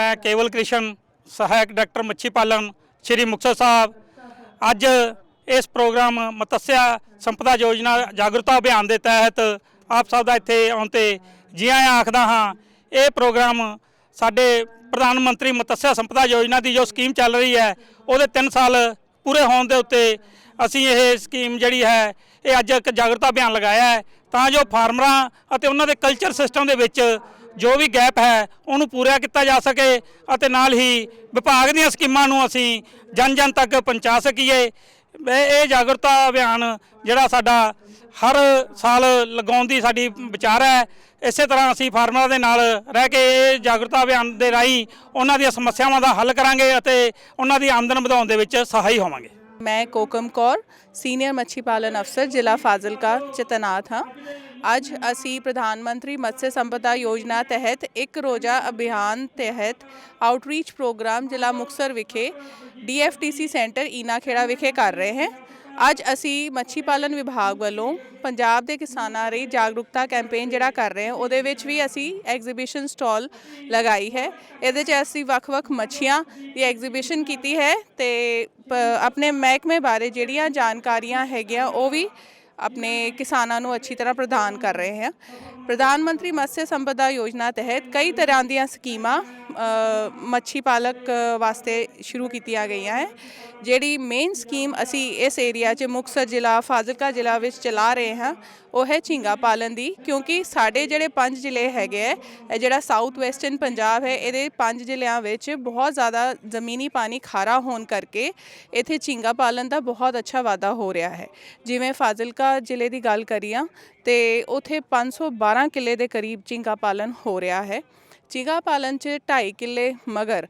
ਮੈਂ ਕੇਵਲ ਕ੍ਰਿਸ਼ਨ, ਸਹਾਇਕ ਡਾਕਟਰ ਮੱਛੀ ਪਾਲਣ, ਸ਼੍ਰੀ ਮੁਕਤਸਰ ਸਾਹਿਬ। ਅੱਜ ਇਸ ਪ੍ਰੋਗਰਾਮ ਮਤਸਿਆ ਸੰਪਦਾ ਯੋਜਨਾ ਜਾਗਰੂਕਤਾ ਅਭਿਆਨ ਦੇ ਤਹਿਤ ਆਪ ਸਭ ਦਾ ਇੱਥੇ ਆਉਣ ਤੇ ਜੀ ਆਇਆਂ ਆਖਦਾ ਹਾਂ, ਇਹ ਪ੍ਰੋਗਰਾਮ ਸਾਡੇ ਪ੍ਰਧਾਨ ਮੰਤਰੀ ਮਤਸਿਆ ਸੰਪਦਾ ਯੋਜਨਾ ਦੀ ਜੋ ਸਕੀਮ ਚੱਲ ਰਹੀ ਹੈ, ਉਹਦੇ 3 ਸਾਲ ਪੂਰੇ ਹੋਣ ਦੇ ਉੱਤੇ ਅਸੀਂ ਇਹ ਸਕੀਮ ਜਿਹੜੀ ਹੈ, ਇਹ ਅੱਜ ਇੱਕ ਜਾਗਰੂਕਤਾ ਅਭਿਆਨ ਲਗਾਇਆ ਹੈ। ਤਾਂ ਜੋ ਫਾਰਮਰਾਂ ਅਤੇ ਉਹਨਾਂ ਦੇ ਕਲਚਰ ਸਿਸਟਮ ਦੇ ਵਿੱਚ ਜੋ ਵੀ ਗੈਪ ਹੈ, ਉਹਨੂੰ ਪੂਰਾ ਕੀਤਾ ਜਾ ਸਕੇ ਅਤੇ ਨਾਲ ਹੀ ਵਿਭਾਗ ਦੀਆਂ ਸਕੀਮਾਂ ਨੂੰ ਅਸੀਂ ਜਨ ਜਨ ਤੱਕ ਪਹੁੰਚਾ ਸਕੀਏ। ਇਹ ਜਾਗਰੂਕਤਾ ਅਭਿਆਨ ਜਿਹੜਾ ਸਾਡਾ ਹਰ ਸਾਲ ਲਗਾਉਣ ਦੀ ਸਾਡੀ ਵਿਚਾਰ ਹੈ, ਇਸੇ ਤਰ੍ਹਾਂ ਅਸੀਂ ਫਾਰਮਰਾਂ ਦੇ ਨਾਲ ਰਹਿ ਕੇ ਇਹ ਜਾਗਰੂਕਤਾ ਅਭਿਆਨ ਦੇ ਰਾਹੀਂ ਉਹਨਾਂ ਦੀਆਂ ਸਮੱਸਿਆਵਾਂ ਦਾ ਹੱਲ ਕਰਾਂਗੇ ਅਤੇ ਉਹਨਾਂ ਦੀ ਆਮਦਨ ਵਧਾਉਣ ਦੇ ਵਿੱਚ ਸਹਾਈ ਹੋਵਾਂਗੇ। ਮੈਂ ਕੋਕਮ ਕੌਰ, ਸੀਨੀਅਰ ਮੱਛੀ ਪਾਲਣ ਅਫਸਰ ਜ਼ਿਲ੍ਹਾ ਫਾਜ਼ਿਲਕਾ ਚ ਤੈਨਾਤ ਹਾਂ। ਅੱਜ ਅਸੀਂ ਪ੍ਰਧਾਨ ਮੰਤਰੀ ਮਤस्य ਸੰਪਦਾ ਯੋਜਨਾ ਤਹਿਤ ਇੱਕ ਰੋਜ਼ਾ ਅਭਿਆਨ ਤਹਿਤ ਆਊਟਰੀਚ ਪ੍ਰੋਗਰਾਮ ਜ਼ਿਲ੍ਹਾ ਮੁਕਤਸਰ ਵਿਖੇ ਡੀਐਫਟੀਸੀ ਸੈਂਟਰ ਈਨਾਖੇੜਾ ਵਿਖੇ ਕਰ ਰਹੇ ਹਾਂ। ਅੱਜ ਅਸੀਂ ਮੱਛੀ ਪਾਲਣ ਵਿਭਾਗ ਵੱਲੋਂ ਪੰਜਾਬ ਦੇ ਕਿਸਾਨਾਂ ਲਈ ਜਾਗਰੂਕਤਾ ਕੈਂਪੇਨ ਜਿਹੜਾ ਕਰ ਰਹੇ ਹਾਂ, ਉਹਦੇ ਵਿੱਚ ਵੀ ਅਸੀਂ ਐਗਜ਼ੀਬਿਸ਼ਨ ਸਟਾਲ ਲਗਾਈ ਹੈ। ਇਹਦੇ 'ਚ ਅਸੀਂ ਵੱਖ-ਵੱਖ ਮੱਛੀਆਂ ਦੀ ਐਗਜ਼ੀਬਿਸ਼ਨ ਕੀਤੀ ਹੈ ਤੇ ਆਪਣੇ ਮਹਿਕਮੇ ਬਾਰੇ ਜਿਹੜੀਆਂ ਜਾਣਕਾਰੀਆਂ ਹੈਗੀਆਂ, ਉਹ ਵੀ ਆਪਣੇ ਕਿਸਾਨਾਂ ਨੂੰ ਅੱਛੀ ਤਰ੍ਹਾਂ ਪ੍ਰਦਾਨ ਕਰ ਰਹੇ ਹਾਂ ਪ੍ਰਧਾਨ ਮੰਤਰੀ ਮਤस्य ਸੰਪਦਾ ਯੋਜਨਾ ਤਹਿਤ ਕਈ ਤਰ੍ਹਾਂ ਦੀਆਂ ਸਕੀਮਾਂ ਮੱਛੀ ਪਾਲਕ ਵਾਸਤੇ ਸ਼ੁਰੂ ਕੀਤੀਆਂ ਗਈਆਂ ਹੈ। ਜਿਹੜੀ ਮੇਨ ਸਕੀਮ ਅਸੀਂ ਇਸ ਏਰੀਆ 'ਚ ਮੁਕਤਸਰ ਜ਼ਿਲ੍ਹਾ, ਫਾਜ਼ਿਲਕਾ ਜ਼ਿਲ੍ਹਾ ਵਿੱਚ ਚਲਾ ਰਹੇ ਹਾਂ, ਉਹ ਹੈ ਝੀਂਗਾ ਪਾਲਣ ਦੀ। ਕਿਉਂਕਿ ਸਾਡੇ ਜਿਹੜੇ ਪੰਜ ਜ਼ਿਲ੍ਹੇ ਹੈਗੇ ਹੈ ਜਿਹੜਾ ਸਾਊਥ ਵੈਸਟਰਨ ਪੰਜਾਬ ਹੈ, ਇਹਦੇ ਪੰਜ ਜ਼ਿਲ੍ਹਿਆਂ ਵਿੱਚ ਬਹੁਤ ਜ਼ਿਆਦਾ ਜ਼ਮੀਨੀ ਪਾਣੀ ਖਾਰਾ ਹੋਣ ਕਰਕੇ ਇੱਥੇ ਝੀਂਗਾ ਪਾਲਣ ਦਾ ਬਹੁਤ ਅੱਛਾ ਵਾਧਾ ਹੋ ਰਿਹਾ ਹੈ। ਜਿਵੇਂ ਫਾਜ਼ਿਲਕਾ ਜ਼ਿਲ੍ਹੇ ਦੀ ਗੱਲ ਕਰੀਆਂ, ਤੇ ਉਥੇ 512 ਕਿੱਲੇ ਦੇ ਕਰੀਬ ਝੀਂਗਾ ਪਾਲਣ ਹੋ ਰਿਹਾ ਹੈ। ਚੀਗਾ ਪਾਲਣ 'ਚ 2.5 ਕਿੱਲੇ ਮਗਰ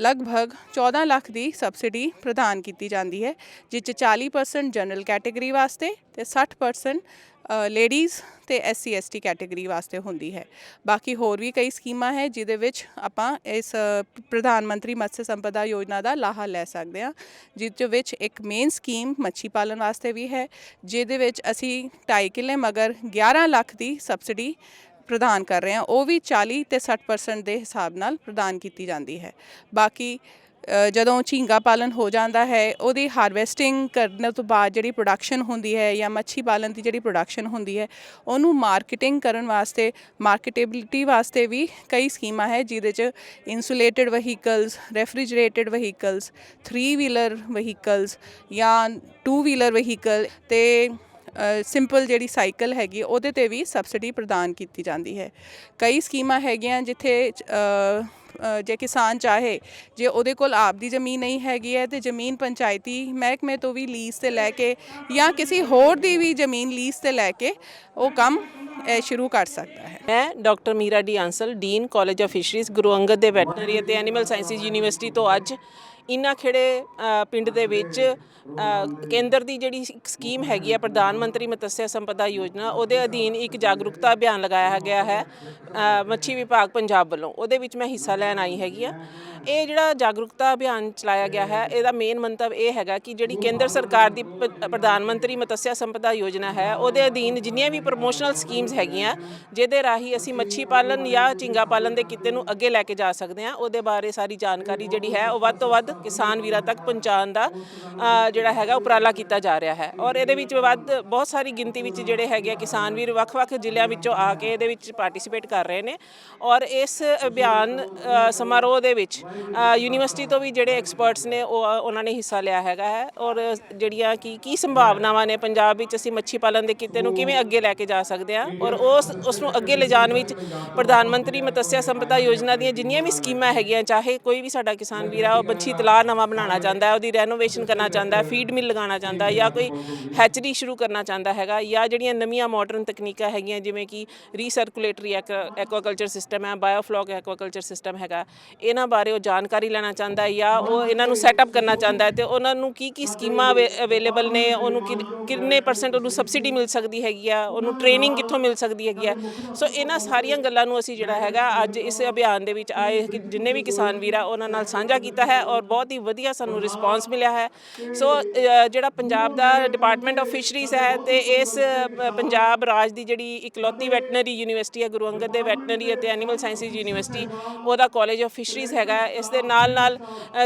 ਲਗਭਗ 14 ਲੱਖ ਦੀ ਸਬਸਿਡੀ ਪ੍ਰਦਾਨ ਕੀਤੀ ਜਾਂਦੀ ਹੈ, ਜਿਸ 'ਚ 40% ਜਨਰਲ ਕੈਟਾਗਰੀ ਵਾਸਤੇ ਤੇ 60% ਲੇਡੀਜ਼ ਤੇ ਐਸਸੀ ਐਸਟੀ ਕੈਟਾਗਰੀ ਵਾਸਤੇ ਹੁੰਦੀ ਹੈ। ਬਾਕੀ ਹੋਰ ਵੀ ਕਈ ਸਕੀਮਾਂ ਹੈ, ਜਿਹਦੇ ਵਿੱਚ ਆਪਾਂ ਇਸ ਪ੍ਰਧਾਨ ਮੰਤਰੀ ਮਤस्य ਸੰਪਦਾ ਯੋਜਨਾ ਦਾ ਲਾਹਾ ਲੈ ਸਕਦੇ ਹਾਂ, ਜਿਸ ਵਿੱਚ ਇੱਕ ਮੇਨ ਸਕੀਮ ਮੱਛੀ ਪਾਲਣ ਵਾਸਤੇ ਵੀ ਹੈ, ਜਿਹਦੇ ਵਿੱਚ ਅਸੀਂ 2.5 ਕਿੱਲੇ ਮਗਰ 11 ਲੱਖ ਦੀ ਸਬਸਿਡੀ ਪ੍ਰਦਾਨ ਕਰ ਰਹੇ ਹਾਂ, ਉਹ ਵੀ 40 ਤੇ 60% ਦੇ ਹਿਸਾਬ ਨਾਲ ਪ੍ਰਦਾਨ ਕੀਤੀ ਜਾਂਦੀ ਹੈ। ਬਾਕੀ ਜਦੋਂ ਝੀਂਗਾ ਪਾਲਣ ਹੋ ਜਾਂਦਾ ਹੈ, ਉਹਦੀ ਹਾਰਵੈਸਟਿੰਗ ਕਰਨ ਤੋਂ ਬਾਅਦ ਜਿਹੜੀ ਪ੍ਰੋਡਕਸ਼ਨ ਹੁੰਦੀ ਹੈ ਜਾਂ ਮੱਛੀ ਪਾਲਣ ਦੀ ਜਿਹੜੀ ਪ੍ਰੋਡਕਸ਼ਨ ਹੁੰਦੀ ਹੈ, ਉਹਨੂੰ ਮਾਰਕੀਟਿੰਗ ਕਰਨ ਵਾਸਤੇ ਮਾਰਕੀਟੇਬਿਲਿਟੀ ਵਾਸਤੇ ਵੀ ਕਈ ਸਕੀਮਾਂ ਹੈ, ਜਿਹਦੇ ਚ insulated vehicles refrigerated vehicles 3 wheeler vehicles ਜਾਂ 2 ਵੀਲਰ ਵਹੀਕਲ ਤੇ ਸਿੰਪਲ ਜਿਹੜੀ ਸਾਈਕਲ ਹੈਗੀ, ਉਹਦੇ ਤੇ ਵੀ ਸਬਸਿਡੀ ਪ੍ਰਦਾਨ ਕੀਤੀ ਜਾਂਦੀ ਹੈ। ਕਈ ਸਕੀਮਾਂ ਹੈਗੀਆਂ ਜਿੱਥੇ ਜੇ ਕਿਸਾਨ ਚਾਹੇ, ਜੇ ਉਹਦੇ ਕੋਲ ਆਪ ਦੀ ਜ਼ਮੀਨ ਨਹੀਂ ਹੈਗੀ ਹੈ, ਤੇ ਜ਼ਮੀਨ ਪੰਚਾਇਤੀ ਮਹਿਕਮੇ ਤੋਂ ਵੀ ਲੀਜ਼ ਤੇ ਲੈ ਕੇ ਜਾਂ ਕਿਸੇ ਹੋਰ ਦੀ ਵੀ ਜ਼ਮੀਨ ਲੀਜ਼ ਤੇ ਲੈ ਕੇ ਉਹ ਕੰਮ ਸ਼ੁਰੂ ਕਰ ਸਕਦਾ ਹੈ। ਮੈਂ doctor Meera D Ansal dean college of fisheries Guru Angad ਦੇ ਵੈਟਰਨਰੀ ਅਤੇ ਐਨੀਮਲ ਸਾਇੰਸਿਸ ਯੂਨੀਵਰਸਿਟੀ ਤੋਂ ਅੱਜ ਇਨਾ ਖੇੜੇ ਪਿੰਡ ਦੇ ਵਿੱਚ ਕੇਂਦਰ ਦੀ ਜਿਹੜੀ ਸਕੀਮ ਹੈਗੀ ਆ, ਪ੍ਰਧਾਨ ਮੰਤਰੀ ਮਤਸਿਆ ਸੰਪਦਾ ਯੋਜਨਾ, ਉਹਦੇ ਅਧੀਨ ਇੱਕ ਜਾਗਰੂਕਤਾ ਅਭਿਆਨ ਲਗਾਇਆ ਗਿਆ ਹੈ ਮੱਛੀ ਵਿਭਾਗ ਪੰਜਾਬ ਵੱਲੋਂ। ਉਹਦੇ ਵਿੱਚ ਮੈਂ ਹਿੱਸਾ ਲੈਣ ਆਈ ਹੈਗੀ ਆ। ਇਹ ਜਿਹੜਾ ਜਾਗਰੂਕਤਾ ਅਭਿਆਨ ਚਲਾਇਆ ਗਿਆ ਹੈ, ਇਹਦਾ ਮੇਨ ਮੰਤਵ ਇਹ ਹੈਗਾ ਕਿ ਜਿਹੜੀ ਕੇਂਦਰ ਸਰਕਾਰ ਦੀ ਪ- ਪ੍ਰਧਾਨ ਮੰਤਰੀ ਮਤਸਿਆ ਸੰਪਦਾ ਯੋਜਨਾ ਹੈ, ਉਹਦੇ ਅਧੀਨ ਜਿੰਨੀਆਂ ਵੀ ਪ੍ਰਮੋਸ਼ਨਲ ਸਕੀਮਸ ਹੈਗੀਆਂ, ਜਿਹਦੇ ਰਾਹੀਂ ਅਸੀਂ ਮੱਛੀ ਪਾਲਣ ਜਾਂ ਝੀਂਗਾ ਪਾਲਣ ਦੇ ਕਿੱਤੇ ਨੂੰ ਅੱਗੇ ਲੈ ਕੇ ਜਾ ਸਕਦੇ ਹਾਂ, ਉਹਦੇ ਬਾਰੇ ਸਾਰੀ ਜਾਣਕਾਰੀ ਜਿਹੜੀ ਹੈ, ਉਹ ਵੱਧ ਤੋਂ ਵੱਧ ਕਿਸਾਨ ਵੀਰਾਂ ਤੱਕ ਪਹੁੰਚਾਉਣ ਦਾ ਜਿਹੜਾ ਹੈਗਾ ਉਪਰਾਲਾ ਕੀਤਾ ਜਾ ਰਿਹਾ ਹੈ। ਔਰ ਇਹਦੇ ਵਿੱਚ ਵੱਧ ਬਹੁਤ ਸਾਰੀ ਗਿਣਤੀ ਵਿੱਚ ਜਿਹੜੇ ਹੈਗੇ ਆ ਕਿਸਾਨ ਵੀਰ ਵੱਖ-ਵੱਖ ਜ਼ਿਲ੍ਹਿਆਂ ਵਿੱਚੋਂ ਆ ਕੇ ਇਹਦੇ ਵਿੱਚ ਪਾਰਟਿਸਿਪੇਟ ਕਰ ਰਹੇ ਨੇ। ਔਰ ਇਸ ਅਭਿਆਨ ਸਮਾਰੋਹ ਦੇ ਵਿੱਚ ਯੂਨੀਵਰਸਿਟੀ ਤੋਂ ਵੀ ਜਿਹੜੇ ਐਕਸਪਰਟਸ ਨੇ ਉਹ, ਉਹਨਾਂ ਨੇ ਹਿੱਸਾ ਲਿਆ ਹੈਗਾ ਹੈ। ਔਰ ਜਿਹੜੀਆਂ ਕੀ ਕੀ ਸੰਭਾਵਨਾਵਾਂ ਨੇ ਪੰਜਾਬ ਵਿੱਚ ਅਸੀਂ ਮੱਛੀ ਪਾਲਣ ਦੇ ਕਿੱਤੇ ਨੂੰ ਕਿਵੇਂ ਅੱਗੇ ਲੈ ਕੇ ਜਾ ਸਕਦੇ ਹਾਂ? ਔਰ ਉਸ ਉਸ ਨੂੰ ਅੱਗੇ ਲਿਜਾਣ ਵਿੱਚ ਪ੍ਰਧਾਨ ਮੰਤਰੀ ਮਤਸਿਆ ਸੰਪਦਾ ਯੋਜਨਾ ਦੀਆਂ ਜਿੰਨੀਆਂ ਵੀ ਸਕੀਮਾਂ ਹੈਗੀਆਂ, ਚਾਹੇ ਕੋਈ ਵੀ ਸਾਡਾ ਕਿਸਾਨ ਵੀਰ ਆ, ਉਹ ਮੱਛੀ ਤਲਾਅ ਨਵਾਂ ਬਣਾਉਣਾ ਚਾਹੁੰਦਾ ਹੈ, ਉਹਦੀ ਰੈਨੋਵੇਸ਼ਨ ਕਰਨਾ ਚਾਹੁੰਦਾ ਹੈ ਫੀਡ ਮਿਲ ਲਗਾਉਣਾ ਚਾਹੁੰਦਾ ਜਾਂ ਕੋਈ ਹੈਚਰੀ ਸ਼ੁਰੂ ਕਰਨਾ ਚਾਹੁੰਦਾ ਹੈਗਾ ਜਾਂ ਜਿਹੜੀਆਂ ਨਵੀਆਂ ਮਾਡਰਨ ਤਕਨੀਕਾਂ ਹੈਗੀਆਂ ਜਿਵੇਂ ਕਿ ਰੀਸਰਕੂਲੇਟਰੀ ਐਕਵਾਕਲਚਰ ਸਿਸਟਮ ਹੈ ਬਾਇਓਫਲੌਕ ਐਕਵਾਕਲਚਰ ਸਿਸਟਮ ਹੈਗਾ, ਇਹਨਾਂ ਬਾਰੇ ਉਹ ਜਾਣਕਾਰੀ ਲੈਣਾ ਚਾਹੁੰਦਾ ਹੈ ਜਾਂ ਉਹ ਇਹਨਾਂ ਨੂੰ ਸੈਟਅਪ ਕਰਨਾ ਚਾਹੁੰਦਾ ਹੈ ਤੇ ਉਹਨਾਂ ਨੂੰ ਕੀ ਕੀ ਸਕੀਮਾਂ ਅਵੇਲੇਬਲ ਨੇ, ਉਹਨੂੰ ਕਿ- ਕਿੰਨੇ ਪਰਸੈਂਟ ਉਹਨੂੰ ਸਬਸਿਡੀ ਮਿਲ ਸਕਦੀ ਹੈਗੀ ਆ, ਉਹਨੂੰ ਟ੍ਰੇਨਿੰਗ ਕਿੱਥੋਂ ਮਿਲ ਸਕਦੀ ਹੈਗੀ ਆ। ਸੋ ਇਹਨਾਂ ਸਾਰੀਆਂ ਗੱਲਾਂ ਨੂੰ ਅਸੀਂ ਜਿਹੜਾ ਹੈਗਾ ਅੱਜ ਇਸ ਅਭਿਆਨ ਦੇ ਵਿੱਚ ਆਏ ਜਿੰਨੇ ਵੀ ਕਿਸਾਨ ਵੀਰ ਆ, ਉਹਨਾਂ ਨਾਲ ਸਾਂਝਾ ਕੀਤਾ ਹੈ ਔਰ ਬਹੁਤ ਹੀ ਵਧੀਆ ਸਾਨੂੰ ਰਿਸਪਾਂਸ ਮਿਲਿਆ ਹੈ। ਸੋ ਜਿਹੜਾ ਪੰਜਾਬ ਦਾ ਡਿਪਾਰਟਮੈਂਟ ਆਫ ਫਿਸ਼ਰੀਜ਼ ਹੈ ਤੇ ਇਸ ਪੰਜਾਬ ਰਾਜ ਦੀ ਜਿਹੜੀ ਇਕਲੌਤੀ ਵੈਟਰਨਰੀ ਯੂਨੀਵਰਸਿਟੀ ਹੈ, ਗੁਰੂ ਅੰਗਦ ਦੇ ਵੈਟਰਨਰੀ ਅਤੇ ਐਨੀਮਲ ਸਾਇੰਸਿਸ ਯੂਨੀਵਰਸਿਟੀ ਉਹਦਾ ਕਾਲਜ ਆਫ ਫਿਸ਼ਰੀਜ਼ ਹੈਗਾ। ਇਸ ਦੇ ਨਾਲ ਨਾਲ